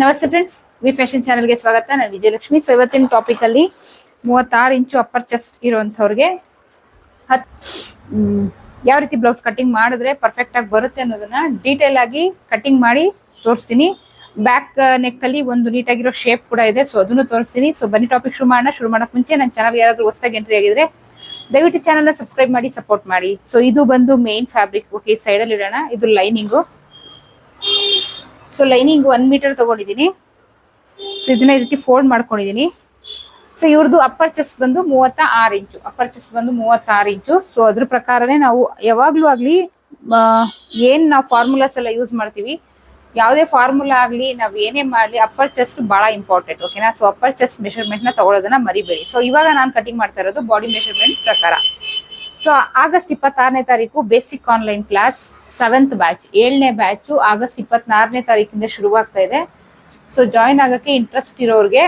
ನಮಸ್ತೆ friends V fashion ಚಾನಲ್ಗೆ ಸ್ವಾಗತ. ನಾನು ವಿಜಯಲಕ್ಷ್ಮಿ. ಸೊ ಇವತ್ತಿನ ಟಾಪಿಕ್ ಅಲ್ಲಿ ಮೂವತ್ತಾರು ಇಂಚು ಅಪ್ಪರ್ ಚೆಸ್ಟ್ ಇರುವಂತವ್ರಿಗೆ ಹತ್ ಯಾವ ರೀತಿ ಬ್ಲೌಸ್ ಕಟಿಂಗ್ ಮಾಡಿದ್ರೆ ಪರ್ಫೆಕ್ಟ್ ಆಗಿ ಬರುತ್ತೆ ಅನ್ನೋದನ್ನ ಡೀಟೇಲ್ ಆಗಿ ಕಟಿಂಗ್ ಮಾಡಿ ತೋರಿಸ್ತೀನಿ. ಬ್ಯಾಕ್ ನೆಕ್ ಅಲ್ಲಿ ಒಂದು ನೀಟಾಗಿರೋ ಶೇಪ್ ಕೂಡ ಇದೆ. ಸೊ ಅದನ್ನು ತೋರಿಸ್ತೀನಿ. ಸೊ ಬನ್ನಿ ಟಾಪಿಕ್ ಶುರು ಮಾಡೋಣ. ಶುರು ಮಾಡಕ್ ಮುಂಚೆ ನನ್ನ ಚಾನಲ್ ಯಾರಾದ್ರೂ ಹೊಸದಾಗಿ ಎಂಟ್ರಿ ಆಗಿದ್ರೆ ದಯವಿಟ್ಟು ಚಾನಲ್ನ ಸಬ್ಸ್ಕ್ರೈಬ್ ಮಾಡಿ ಸಪೋರ್ಟ್ ಮಾಡಿ. ಸೊ ಇದು ಬಂದು ಮೇನ್ ಫ್ಯಾಬ್ರಿಕ್ ಓಕೆ ಸೈಡ್ ಅಲ್ಲಿ ಇಡೋಣ. ಇದು lining so lining one meter ತಗೊಂಡಿದ್ದೀನಿ ಸೊ ಇದನ್ನ ಈ ರೀತಿ ಫೋಲ್ಡ್ ಮಾಡ್ಕೊಂಡಿದ್ದೀನಿ ಸೊ ಇವ್ರದ್ದು ಅಪ್ಪರ್ ಚೆಸ್ಟ್ ಬಂದು ಮೂವತ್ತ ಆರು ಇಂಚು. ಅಪ್ಪರ್ ಚೆಸ್ಟ್ ಬಂದು ಮೂವತ್ತಾರು ಇಂಚು. ಸೊ ಅದ್ರ ಪ್ರಕಾರನೇ ನಾವು ಯಾವಾಗ್ಲೂ ಆಗ್ಲಿ ಏನ್ ನಾವು ಫಾರ್ಮುಲಾಸ್ ಎಲ್ಲ ಯೂಸ್ ಮಾಡ್ತೀವಿ, ಯಾವುದೇ ಫಾರ್ಮುಲಾ ಆಗಲಿ, ನಾವು ಏನೇ ಮಾಡ್ಲಿ ಅಪ್ಪರ್ ಚೆಸ್ಟ್ ಬಹಳ ಇಂಪಾರ್ಟೆಂಟ್ ಓಕೆನಾ ಸೊ ಅಪ್ಪರ್ ಚೆಸ್ಟ್ ಮೆಷರ್ಮೆಂಟ್ನ ತಗೊಳ್ಳೋದನ್ನ ಮರಿಬೇಡಿ. ಸೊ ಇವಾಗ ನಾನು ಕಟಿಂಗ್ ಮಾಡ್ತಾ ಇರೋದು ಬಾಡಿ ಮೆಷರ್ಮೆಂಟ್ ಪ್ರಕಾರ. ಸೊ ಆಗಸ್ಟ್ ಇಪ್ಪತ್ತಾರನೇ ತಾರೀಕು basic online class seventh batch ಏಳನೇ ಬ್ಯಾಚ್ ಆಗಸ್ಟ್ ಇಪ್ಪತ್ನಾರನೇ ತಾರೀಕಿಂದ ಶುರುವಾಗ್ತಾ ಇದೆ. ಸೊ ಜಾಯಿನ್ ಆಗಕ್ಕೆ ಇಂಟ್ರೆಸ್ಟ್ ಇರೋರಿಗೆ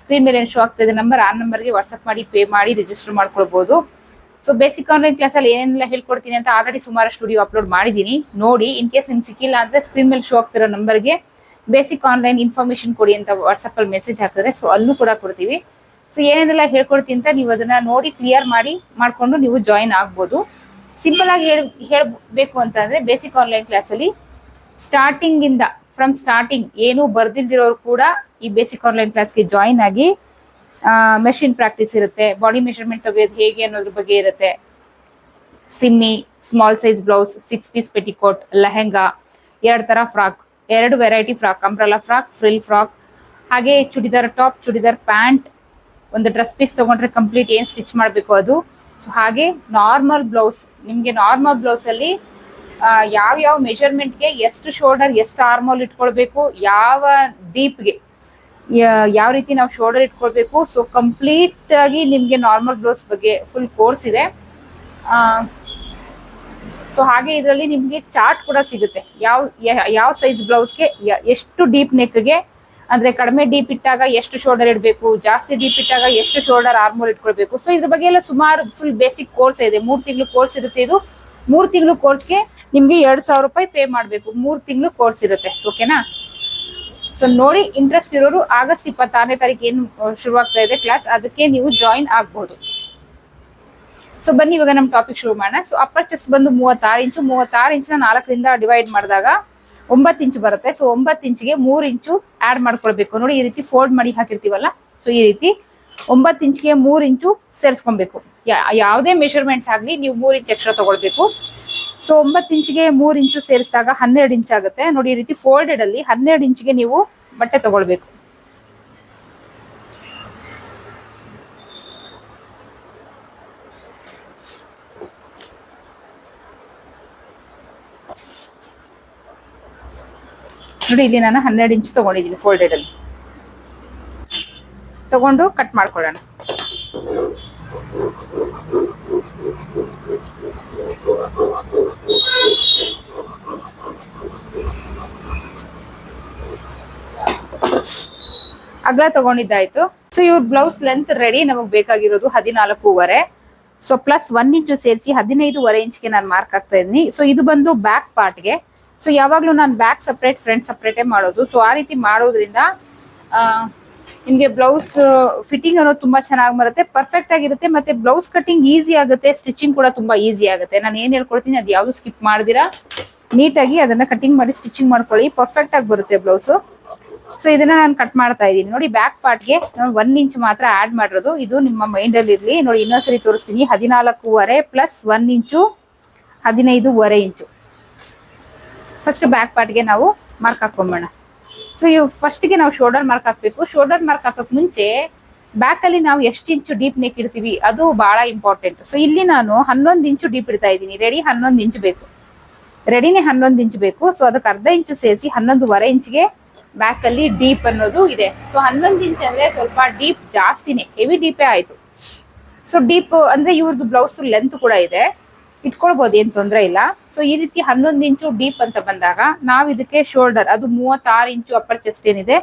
ಸ್ಕ್ರೀನ್ ಮೇಲೆ ಶೋ ಆಗ್ತಾ ಇದೆ ನಂಬರ್ ಆ ನಂಬರ್ಗೆ ವಾಟ್ಸ್ಆಪ್ ಮಾಡಿ ಪೇ ಮಾಡಿ ರಿಜಿಸ್ಟರ್ ಮಾಡ್ಕೊಳ್ಬಹುದು ಸೊ ಬೇಸಿಕ್ ಆನ್ಲೈನ್ ಕ್ಲಾಸಲ್ಲಿ ಏನೆಲ್ಲ ಹೇಳ್ಕೊಡ್ತೀನಿ ಅಂತ ಆಲ್ರೆಡಿ ಸುಮಾರು ಸ್ಟುಡಿಯೋ ಅಪ್ಲೋಡ್ ಮಾಡಿದ್ದೀನಿ. ನೋಡಿ ಇನ್ ಕೇಸ್ ನಿಮ್ಗೆ ಸಿಕ್ಕಿಲ್ಲ ಅಂದ್ರೆ ಸ್ಕ್ರೀನ್ ಮೇಲೆ ಶೋ ಆಗ್ತಿರೋ ನಂಬರ್ಗೆ ಬೇಸಿಕ್ ಆನ್ಲೈನ್ ಇನ್ಫಾರ್ಮೇಶನ್ ಕೊಡಿ ಅಂತ ವಾಟ್ಸಪ್ಪಲ್ಲಿ ಮೆಸೇಜ್ ಹಾಕಿದ್ರೆ ಸೊ ಅಲ್ಲೂ ಕೂಡ ಕೊಡ್ತೀವಿ. ಸೊ ಏನೇನೆಲ್ಲ ಹೇಳ್ಕೊಡ್ತೀನಿ ಅಂತ ನೀವು ಅದನ್ನ ನೋಡಿ ಕ್ಲಿಯರ್ ಮಾಡಿ ಮಾಡ್ಕೊಂಡು ನೀವು ಜಾಯಿನ್ ಆಗ್ಬೋದು. ಸಿಂಪಲ್ ಆಗಿ ಹೇಳ್, ಹೇಳ್ಬೇಕು ಅಂತಂದ್ರೆ ಬೇಸಿಕ್ ಆನ್ಲೈನ್ ಕ್ಲಾಸ್ ಅಲ್ಲಿ ಸ್ಟಾರ್ಟಿಂಗ್ ಇಂದ ಫ್ರಮ್ ಸ್ಟಾರ್ಟಿಂಗ್ ಏನು ಬರ್ದಿಲ್ದಿರೋರು ಕೂಡ ಈ ಬೇಸಿಕ್ ಆನ್ಲೈನ್ ಕ್ಲಾಸ್ಗೆ ಜಾಯಿನ್ ಆಗಿ ಮೆಷಿನ್ ಪ್ರಾಕ್ಟೀಸ್ ಇರುತ್ತೆ. ಬಾಡಿ ಮೆಷರ್ಮೆಂಟ್ ತೆಗೆಯೋದು ಹೇಗೆ ಅನ್ನೋದ್ರ ಬಗ್ಗೆ ಇರುತ್ತೆ. Simmi small size blouse six piece petticoat lehenga, ಎರಡು ತರ ಫ್ರಾಕ್ ಎರಡು variety frock umbrella frock frill frock ಹಾಗೆ ಚುಡಿದಾರ್ ಟಾಪ್ ಚುಡಿದಾರ್ ಪ್ಯಾಂಟ್ ಒಂದು ಡ್ರೆಸ್ ಪೀಸ್ ತಗೊಂಡ್ರೆ ಕಂಪ್ಲೀಟ್ ಏನ್ ಸ್ಟಿಚ್ ಮಾಡಬೇಕು ಅದು. ಸೊ ಹಾಗೆ ನಾರ್ಮಲ್ ಬ್ಲೌಸ್ ನಿಮಗೆ ನಾರ್ಮಲ್ ಬ್ಲೌಸ್ ಅಲ್ಲಿ ಯಾವ ಯಾವ ಮೆಜರ್ಮೆಂಟ್ಗೆ ಎಷ್ಟು ಶೋಲ್ಡರ್ ಎಷ್ಟು ಆರ್ಮೋಲ್ ಇಟ್ಕೊಳ್ಬೇಕು, ಯಾವ ಡೀಪ್ಗೆ ಯಾವ ರೀತಿ ನಾವು ಶೋಲ್ಡರ್ ಇಟ್ಕೊಳ್ಬೇಕು. ಸೊ ಕಂಪ್ಲೀಟ್ ಆಗಿ ನಿಮಗೆ ನಾರ್ಮಲ್ ಬ್ಲೌಸ್ ಬಗ್ಗೆ ಫುಲ್ ಕೋರ್ಸ್ ಇದೆ. ಸೊ ಹಾಗೆ ಇದರಲ್ಲಿ ನಿಮಗೆ ಚಾರ್ಟ್ ಕೂಡ ಸಿಗುತ್ತೆ. ಯಾವ ಯಾವ ಸೈಜ್ ಬ್ಲೌಸ್ಗೆ ಎಷ್ಟು ಡೀಪ್ ನೆಕ್ಗೆ ಅಂದ್ರೆ ಕಡಿಮೆ ಡೀಪ್ ಇಟ್ಟಾಗ ಎಷ್ಟು ಶೋಲ್ಡರ್ ಇಡಬೇಕು, ಜಾಸ್ತಿ ಡೀಪ್ ಇಟ್ಟಾಗ ಎಷ್ಟು ಶೋಲ್ಡರ್ ಆರ್ಮೋಲ್ ಇಟ್ಕೊಳ್ಬೇಕು. ಸೊ ಇದ್ರ ಬಗ್ಗೆ ಎಲ್ಲ ಸುಮಾರು ಫುಲ್ ಬೇಸಿಕ್ ಕೋರ್ಸ್ ಇದೆ. ಮೂರ್ ತಿಂಗಳು ಕೋರ್ಸ್ ಇರುತ್ತೆ ಇದು. ಮೂರ್ ತಿಂಗಳು ಕೋರ್ಸ್ಗೆ ನಿಮ್ಗೆ ಎರಡ್ ಸಾವಿರ ರೂಪಾಯಿ ಪೇ ಮಾಡಬೇಕು. ಮೂರ್ ತಿಂಗಳು ಕೋರ್ಸ್ ಇರುತ್ತೆ. ಓಕೆನಾ ಸೊ ನೋಡಿ ಇಂಟ್ರೆಸ್ಟ್ ಇರೋರು ಆಗಸ್ಟ್ ಇಪ್ಪತ್ತಾರನೇ ತಾರೀಕು ಏನು ಶುರುವಾಗ್ತಾ ಇದೆ ಕ್ಲಾಸ್ ಅದಕ್ಕೆ ನೀವು ಜಾಯಿನ್ ಆಗ್ಬಹುದು ಸೊ ಬನ್ನಿ ಇವಾಗ ನಮ್ಮ ಟಾಪಿಕ್ ಶುರು ಮಾಡೋಣ. ಸೊ ಅಪ್ಪರ್ ಚೆಸ್ಟ್ ಬಂದು ಮೂವತ್ತಾರು ಇಂಚು. ಮೂವತ್ತಾರು ಇಂಚಿನ ನಾಲ್ಕರಿಂದ ಡಿವೈಡ್ ಮಾಡಿದಾಗ ಒಂಬತ್ತು ಇಂಚು ಬರುತ್ತೆ. ಸೊ ಒಂಬತ್ತು ಇಂಚಿಗೆ ಮೂರು ಇಂಚು ಆಡ್ ಮಾಡ್ಕೊಳ್ಬೇಕು. ನೋಡಿ, ಈ ರೀತಿ ಫೋಲ್ಡ್ ಮಾಡಿ ಹಾಕಿರ್ತೀವಲ್ಲ? ಸೊ ಈ ರೀತಿ ಒಂಬತ್ತು ಇಂಚಿಗೆ ಮೂರು ಇಂಚು ಸೇರಿಸ್ಕೊಬೇಕು ಯಾವುದೇ ಮೆಷರ್ಮೆಂಟ್ ಆಗಲಿ ನೀವು ಮೂರು ಇಂಚ್ ಎಕ್ಸ್ಟ್ರಾ ತಗೊಳ್ಬೇಕು. ಸೊ ಒಂಬತ್ತು ಇಂಚಿಗೆ ಮೂರು ಇಂಚು ಸೇರಿಸಿದಾಗ ಹನ್ನೆರಡು ಇಂಚ್ ಆಗುತ್ತೆ. ನೋಡಿ, ಈ ರೀತಿ ಫೋಲ್ಡೆಡ್ ಅಲ್ಲಿ ಹನ್ನೆರಡು ಇಂಚಿಗೆ ನೀವು ಬಟ್ಟೆ ತಗೊಳ್ಬೇಕು. ನೋಡಿ ಇಲ್ಲಿ ನಾನು ಹನ್ನೆರಡು ಇಂಚ್ ತಗೊಂಡಿದ್ದೀನಿ ಫೋಲ್ಡೆಡ್ ಅಲ್ಲಿ. ತಗೊಂಡು ಕಟ್ ಮಾಡ್ಕೊಳ್ಳೋಣ. ಅಗ್ಲ ತಗೊಂಡಿದ್ದಾಯ್ತು. ಸೊ ಇವ್ರ ಬ್ಲೌಸ್ ಲೆಂತ್ ರೆಡಿ ನಮಗ್ ಬೇಕಾಗಿರೋದು ಹದಿನಾಲ್ಕೂವರೆ. ಸೊ ಪ್ಲಸ್ ಒನ್ ಇಂಚು ಸೇರಿಸಿ ಹದಿನೈದುವರೆ ಇಂಚ್ಗೆ ನಾನು ಮಾರ್ಕ್ ಆಗ್ತಾ ಇದ್ದೀನಿ. ಸೊ ಇದು ಬಂದು ಬ್ಯಾಕ್ ಪಾರ್ಟ್ಗೆ ಸೊ ಯಾವಾಗಲೂ ನಾನು ಬ್ಯಾಕ್ ಸಪ್ರೇಟ್ ಫ್ರಂಟ್ ಸಪ್ರೇಟೇ ಮಾಡೋದು. ಸೊ ಆ ರೀತಿ ಮಾಡೋದ್ರಿಂದ ನಿಮಗೆ ಬ್ಲೌಸ್ ಫಿಟ್ಟಿಂಗ್ ಅನ್ನೋದು ತುಂಬಾ ಚೆನ್ನಾಗಿ ಬರುತ್ತೆ. ಪರ್ಫೆಕ್ಟ್ ಆಗಿರುತ್ತೆ ಮತ್ತೆ ಬ್ಲೌಸ್ ಕಟ್ಟಿಂಗ್ ಈಸಿ ಆಗುತ್ತೆ. ಸ್ಟಿಚಿಂಗ್ ಕೂಡ ತುಂಬಾ ಈಸಿ ಆಗುತ್ತೆ. ನಾನು ಏನು ಹೇಳ್ಕೊಡ್ತೀನಿ, ಅದು ಯಾವ್ದು ಸ್ಕಿಪ್ ಮಾಡಿದಿರಾ? ನೀಟಾಗಿ ಅದನ್ನ ಕಟಿಂಗ್ ಮಾಡಿ ಸ್ಟಿಚಿಂಗ್ ಮಾಡ್ಕೊಳ್ಳಿ. ಪರ್ಫೆಕ್ಟ್ ಆಗಿ ಬರುತ್ತೆ ಬ್ಲೌಸು ಸೊ ಇದನ್ನ ನಾನು ಕಟ್ ಮಾಡ್ತಾ ಇದ್ದೀನಿ. ನೋಡಿ ಬ್ಯಾಕ್ ಪಾರ್ಟ್ಗೆ ಒನ್ ಇಂಚ್ ಮಾತ್ರ ಆಡ್ ಮಾಡಿರೋದು. ಇದು ನಿಮ್ಮ ಮೈಂಡ್ ಅಲ್ಲಿ ಇರ್ಲಿ. ನೋಡಿ, ಇನ್ನೊಂದ್ಸರಿ ತೋರಿಸ್ತೀನಿ. ಹದಿನಾಲ್ಕೂವರೆ ಪ್ಲಸ್ ಒನ್ ಇಂಚು ಹದಿನೈದುವರೆ ಇಂಚು ಫಸ್ಟ್ ಬ್ಯಾಕ್ ಪಾರ್ಟ್ಗೆ ನಾವು ಮಾರ್ಕ್ ಹಾಕೊಂಬೋಣ. ಸೊ ಇವು ಫಸ್ಟ್ಗೆ ನಾವು ಶೋಲ್ಡರ್ ಮಾರ್ಕ್ ಹಾಕ್ಬೇಕು. ಶೋಲ್ಡರ್ ಮಾರ್ಕ್ ಹಾಕಕ್ ಮುಂಚೆ ಬ್ಯಾಕ್ ಅಲ್ಲಿ ನಾವು ಎಷ್ಟು ಇಂಚು ಡೀಪ್ ನೆಕ್ ಇಡ್ತೀವಿ, ಅದು ಬಹಳ ಇಂಪಾರ್ಟೆಂಟ್ ಸೊ ಇಲ್ಲಿ ನಾನು ಹನ್ನೊಂದು ಇಂಚು ಡೀಪ್ ಇಡ್ತಾ ಇದ್ದೀನಿ. ರೆಡಿ ಹನ್ನೊಂದು ಇಂಚು ಬೇಕು. ರೆಡಿನೇ ಹನ್ನೊಂದು ಇಂಚು ಬೇಕು. ಸೊ ಅದಕ್ಕೆ ಅರ್ಧ ಇಂಚು ಸೇರಿಸಿ ಹನ್ನೊಂದುವರೆ ಇಂಚ್ಗೆ ಬ್ಯಾಕ್ ಅಲ್ಲಿ ಡೀಪ್ ಅನ್ನೋದು ಇದೆ. ಸೊ ಹನ್ನೊಂದು ಇಂಚ್ ಅಂದ್ರೆ ಸ್ವಲ್ಪ ಡೀಪ್ ಜಾಸ್ತಿನೇ. ಹೆವಿ ಡೀಪೇ ಆಯಿತು. ಸೊ ಡೀಪ್ ಅಂದ್ರೆ ಇವ್ರದ್ದು ಬ್ಲೌಸ್ ಲೆಂತ್ ಕೂಡ ಇದೆ. ಇಟ್ಕೊಳ್ಬೋದು, ಏನ್ ತೊಂದರೆ ಇಲ್ಲ. ಸೊ ಈ ರೀತಿ ಹನ್ನೊಂದು ಇಂಚು ಡೀಪ್ ಅಂತ ಬಂದಾಗ ನಾವ್ ಇದಕ್ಕೆ ಶೋಲ್ಡರ್, ಅದು ಮೂವತ್ತಾರು ಇಂಚು ಅಪ್ಪರ್ ಚೆಸ್ಟ್ ಏನಿದೆ.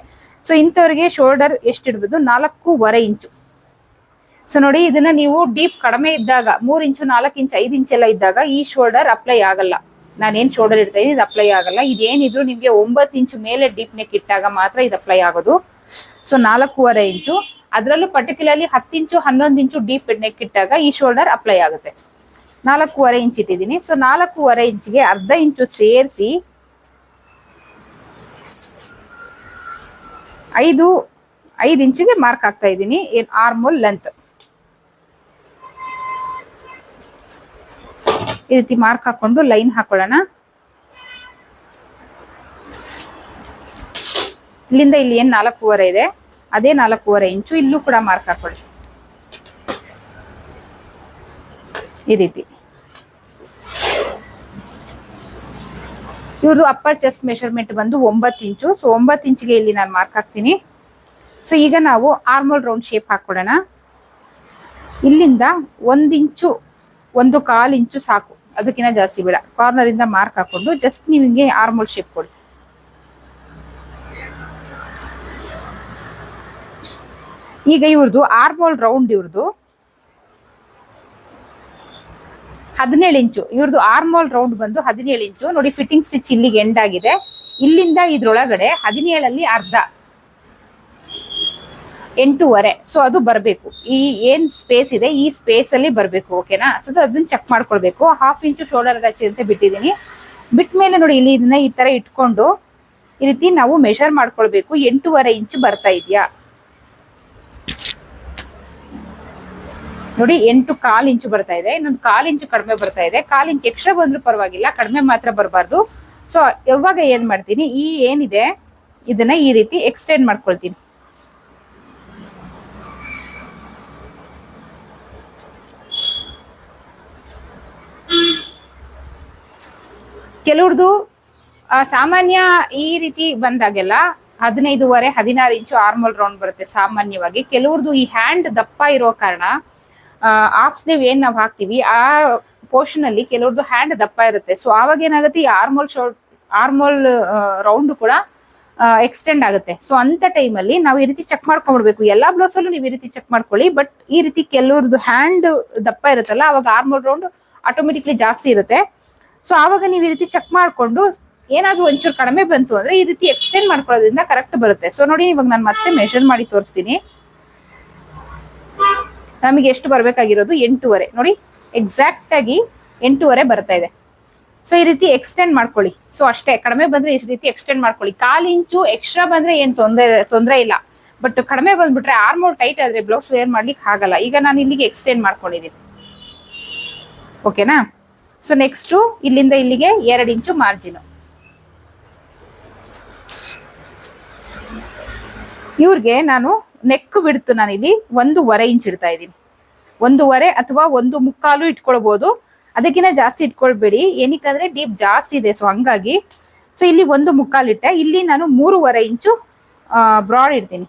ಸೊ ಇಂಥವ್ರಿಗೆ ಶೋಲ್ಡರ್ ಎಷ್ಟಿಡ್ಬೋದು? ನಾಲ್ಕೂವರೆ ಇಂಚು. ಸೊ ನೋಡಿ, ಇದನ್ನ ನೀವು ಡೀಪ್ ಕಡಿಮೆ ಇದ್ದಾಗ, ಮೂರ್ ಇಂಚು, ನಾಲ್ಕು ಇಂಚ್, ಐದು ಇಂಚ್ ಎಲ್ಲ ಇದ್ದಾಗ ಈ ಶೋಲ್ಡರ್ ಅಪ್ಲೈ ಆಗಲ್ಲ. ನಾನೇನ್ ಶೋಲ್ಡರ್ ಇಡ್ತಾ ಇದ್ದೀನಿ ಇದು ಅಪ್ಲೈ ಆಗಲ್ಲ. ಇದೇನಿದ್ರು ನಿಮ್ಗೆ ಒಂಬತ್ತು ಇಂಚು ಮೇಲೆ ಡೀಪ್ ನೆಕ್ ಇಟ್ಟಾಗ ಮಾತ್ರ ಇದು ಅಪ್ಲೈ ಆಗೋದು. ಸೊ ನಾಲ್ಕೂವರೆ ಇಂಚು. ಅದರಲ್ಲೂ ಪರ್ಟಿಕ್ಯುಲರ್ಲಿ ಹತ್ತು ಇಂಚು, ಹನ್ನೊಂದು ಇಂಚು ಡೀಪ್ ನೆಕ್ ಇಟ್ಟಾಗ ಈ ಶೋಲ್ಡರ್ ಅಪ್ಲೈ ಆಗುತ್ತೆ. ನಾಲ್ಕೂವರೆ ಇಂಚ್ ಇಟ್ಟಿದ್ದೀನಿ. ಸೊ ನಾಲ್ಕೂವರೆ ಇಂಚ್ಗೆ ಅರ್ಧ ಇಂಚು ಸೇರಿಸಿ ಐದು ಐದು ಇಂಚಿಗೆ ಮಾರ್ಕ್ ಆಗ್ತಾ ಇದ್ದೀನಿ. ಆರ್ಮೋಲ್ ಲೆಂತ್ ಈ ರೀತಿ ಮಾರ್ಕ್ ಹಾಕೊಂಡು ಲೈನ್ ಹಾಕೊಳ್ಳೋಣ. ಇಲ್ಲಿಂದ ಇಲ್ಲಿ ಏನ್ ನಾಲ್ಕೂವರೆ ಇದೆ? ಅದೇ ನಾಲ್ಕೂವರೆ ಇಂಚು. ಇಲ್ಲೂ ಕೂಡ ಮಾರ್ಕ್ ಹಾಕೊಳ್ಳಿ. ಈ ರೀತಿ. ಇವರು ಅಪ್ಪರ್ ಚೆಸ್ಟ್ ಮೆಷರ್ಮೆಂಟ್ ಬಂದು ಒಂಬತ್ತು ಇಂಚು. ಸೊ ಒಂಬತ್ತು ಇಂಚಿಗೆ ಇಲ್ಲಿ ನಾನು ಮಾರ್ಕ್ ಹಾಕ್ತೀನಿ. ಸೊ ಈಗ ನಾವು ಆರ್ಮೋಲ್ ರೌಂಡ್ ಶೇಪ್ ಹಾಕ್ಕೊಡೋಣ ಇಲ್ಲಿಂದ ಒಂದು ಇಂಚು, ಒಂದು ಕಾಲು ಇಂಚು ಸಾಕು. ಅದಕ್ಕಿಂತ ಜಾಸ್ತಿ ಬೇಡ. ಕಾರ್ನರ್ ಇಂದ ಮಾರ್ಕ್ ಹಾಕೊಂಡು ಜಸ್ಟ್ ನೀವು ಹಿಂಗೆ ಆರ್ಮೋಲ್ ಶೇಪ್ ಕೊಡಿ. ಈಗ ಇವ್ರದ್ದು ಆರ್ಮೋಲ್ ರೌಂಡ್ ಇವ್ರದ್ದು ಹದಿನೇಳು ಇಂಚು. ಇವ್ರದ್ದು ಆರ್ಮೋಲ್ ರೌಂಡ್ ಬಂದು ಹದಿನೇಳು ಇಂಚು. ನೋಡಿ ಫಿಟ್ಟಿಂಗ್ ಸ್ಟಿಚ್ ಇಲ್ಲಿಗೆ ಎಂಡ್ ಆಗಿದೆ. ಇಲ್ಲಿಂದ ಇದ್ರೊಳಗಡೆ ಹದಿನೇಳಲ್ಲಿ ಅರ್ಧ. ಎಂಟೂವರೆ. ಸೊ ಅದು ಬರಬೇಕು. ಈ ಏನ್ ಸ್ಪೇಸ್ ಇದೆ, ಈ ಸ್ಪೇಸ್ ಅಲ್ಲಿ ಬರಬೇಕು ಓಕೆನಾ ಸೊ ಅದನ್ನ ಚೆಕ್ ಮಾಡ್ಕೊಳ್ಬೇಕು. ಹಾಫ್ ಇಂಚು ಶೋಲ್ಡರ್ ಅಟ್ಯಾಚ್ ಅಂತ ಬಿಟ್ಟಿದ್ದೀನಿ. ಬಿಟ್ಟ ಮೇಲೆ ನೋಡಿ, ಇಲ್ಲಿ ಇದನ್ನ ಈ ತರ ಇಟ್ಕೊಂಡು ಈ ರೀತಿ ನಾವು ಮೆಷರ್ ಮಾಡ್ಕೊಳ್ಬೇಕು. ಎಂಟೂವರೆ ಇಂಚು ಬರ್ತಾ ಇದೆಯಾ? ನೋಡಿ ಎಂಟು ಕಾಲ್ ಇಂಚು ಬರ್ತಾ ಇದೆ ಇನ್ನೊಂದು ಕಾಲ್ ಇಂಚು ಕಡಿಮೆ ಬರ್ತಾ ಇದೆ. ಕಾಲ್ ಇಂಚು ಎಕ್ಸ್ಟ್ರಾ ಬಂದ್ರೂ ಪರವಾಗಿಲ್ಲ ಕಡಿಮೆ ಮಾತ್ರ ಬರಬಾರ್ದು. ಸೊ ಯಾವಾಗ ಏನ್ ಮಾಡ್ತೀನಿ? ಈ ಏನಿದೆ ಇದನ್ನ ಈ ರೀತಿ ಎಕ್ಸ್ಟೆಂಡ್ ಮಾಡ್ಕೊಳ್ತೀನಿ. ಆ, ಸಾಮಾನ್ಯ ಈ ರೀತಿ ಬಂದಾಗೆಲ್ಲ ಹದಿನೈದುವರೆ ಹದಿನಾರು ಇಂಚು ಆರ್ಮಲ್ ರೌಂಡ್ ಬರುತ್ತೆ ಸಾಮಾನ್ಯವಾಗಿ. ಕೆಲವ್ರದ್ದು ಈ ಹ್ಯಾಂಡ್ ದಪ್ಪ ಇರೋ ಕಾರಣ ಆಫ್ ಸ್ಲೀವ್ ಏನ್ ನಾವು ಹಾಕ್ತಿವಿ, ಆ ಪೋರ್ಷನ್ ಅಲ್ಲಿ ಕೆಲವ್ರದ್ದು ಹ್ಯಾಂಡ್ ದಪ್ಪ ಇರುತ್ತೆ. ಸೊ ಆವಾಗ ಏನಾಗುತ್ತೆ, ಈ ಆರ್ಮೋಲ್ ಶೋಲ್ಡ್ ಆರ್ಮೋಲ್ ರೌಂಡ್ ಕೂಡ ಎಕ್ಸ್ಟೆಂಡ್ ಆಗುತ್ತೆ. ಸೊ ಅಂತ ಟೈಮಲ್ಲಿ ನಾವು ಈ ರೀತಿ ಚೆಕ್ ಮಾಡ್ಕೊಂಡ್ಬಿಡ್ಬೇಕು. ಎಲ್ಲಾ ಬ್ಲೌಸ್ ಅಲ್ಲೂ ನೀವು ಈ ರೀತಿ ಚೆಕ್ ಮಾಡ್ಕೊಳ್ಳಿ ಬಟ್ ಈ ರೀತಿ ಕೆಲವ್ರದ್ದು ಹ್ಯಾಂಡ್ ದಪ್ಪ ಇರುತ್ತಲ್ಲ ಅವಾಗ ಆರ್ಮೋಲ್ ರೌಂಡ್ ಆಟೋಮೆಟಿಕ್ಲಿ ಜಾಸ್ತಿ ಇರುತ್ತೆ. ಸೊ ಆವಾಗ ನೀವು ಈ ರೀತಿ ಚೆಕ್ ಮಾಡ್ಕೊಂಡು, ಏನಾದ್ರೂ ಒಂಚೂರು ಕಡಿಮೆ ಬಂತು ಅಂದ್ರೆ ಈ ರೀತಿ ಎಕ್ಸ್ಟೆಂಡ್ ಮಾಡ್ಕೊಳ್ಳೋದ್ರಿಂದ ಕರೆಕ್ಟ್ ಬರುತ್ತೆ. ಸೊ ನೋಡಿ, ಇವಾಗ ನಾನು ಮತ್ತೆ ಮೆಷರ್ ಮಾಡಿ ತೋರಿಸ್ತೀನಿ. ನಮಗೆ ಎಷ್ಟು ಬರಬೇಕಾಗಿರೋದು? ಎಂಟೂವರೆ. ನೋಡಿ ಎಕ್ಸಾಕ್ಟ್ ಆಗಿ ಎಂಟೂವರೆ ಬರ್ತಾ ಇದೆ. ಸೊ ಈ ರೀತಿ ಎಕ್ಸ್ಟೆಂಡ್ ಮಾಡ್ಕೊಳ್ಳಿ. ಸೊ ಅಷ್ಟೇ, ಕಡಿಮೆ ಬಂದ್ರೆ ಈ ರೀತಿ ಎಕ್ಸ್ಟೆಂಡ್ ಮಾಡ್ಕೊಳ್ಳಿ. ಕಾಲ್ ಇಂಚು ಎಕ್ಸ್ಟ್ರಾ ಬಂದ್ರೆ ಏನ್ ತೊಂದರೆ ತೊಂದರೆ ಇಲ್ಲ. ಬಟ್ ಕಡಿಮೆ ಬಂದ್ಬಿಟ್ರೆ ಆರ್ಮೋಲ್ ಟೈಟ್ ಆದ್ರೆ ಬ್ಲೌಸ್ ವೇರ್ ಮಾಡ್ಲಿಕ್ಕೆ ಆಗಲ್ಲ. ಈಗ ನಾನು ಇಲ್ಲಿಗೆ ಎಕ್ಸ್ಟೆಂಡ್ ಮಾಡ್ಕೊಂಡಿದ್ದೀನಿ. ಓಕೆನಾ ಸೊ ನೆಕ್ಸ್ಟ್ ಇಲ್ಲಿಂದ ಇಲ್ಲಿಗೆ ಎರಡು ಇಂಚು ಮಾರ್ಜಿನ್ ಇವ್ರಿಗೆ ನಾನು ನೆಕ್ ಬಿಡ್ತು ನಾನು ಇಲ್ಲಿ ಒಂದೂವರೆ ಇಂಚ್ ಇಡ್ತಾ ಇದ್ದೀನಿ. ಒಂದೂವರೆ ಅಥವಾ ಒಂದು ಮುಕ್ಕಾಲು ಇಟ್ಕೊಳ್ಬಹುದು ಅದಕ್ಕಿಂತ ಜಾಸ್ತಿ ಇಟ್ಕೊಳ್ಬೇಡಿ. ಏನಕ್ಕಂದ್ರೆ ಡೀಪ್ ಜಾಸ್ತಿ ಇದೆ ಸೊ ಹಂಗಾಗಿ. ಸೊ ಇಲ್ಲಿ ಒಂದು ಮುಕ್ಕಾಲು ಇಟ್ಟೆ. ಇಲ್ಲಿ ನಾನು ಮೂರುವರೆ ಇಂಚು ಬ್ರಾಡ್ ಇಡ್ತೀನಿ.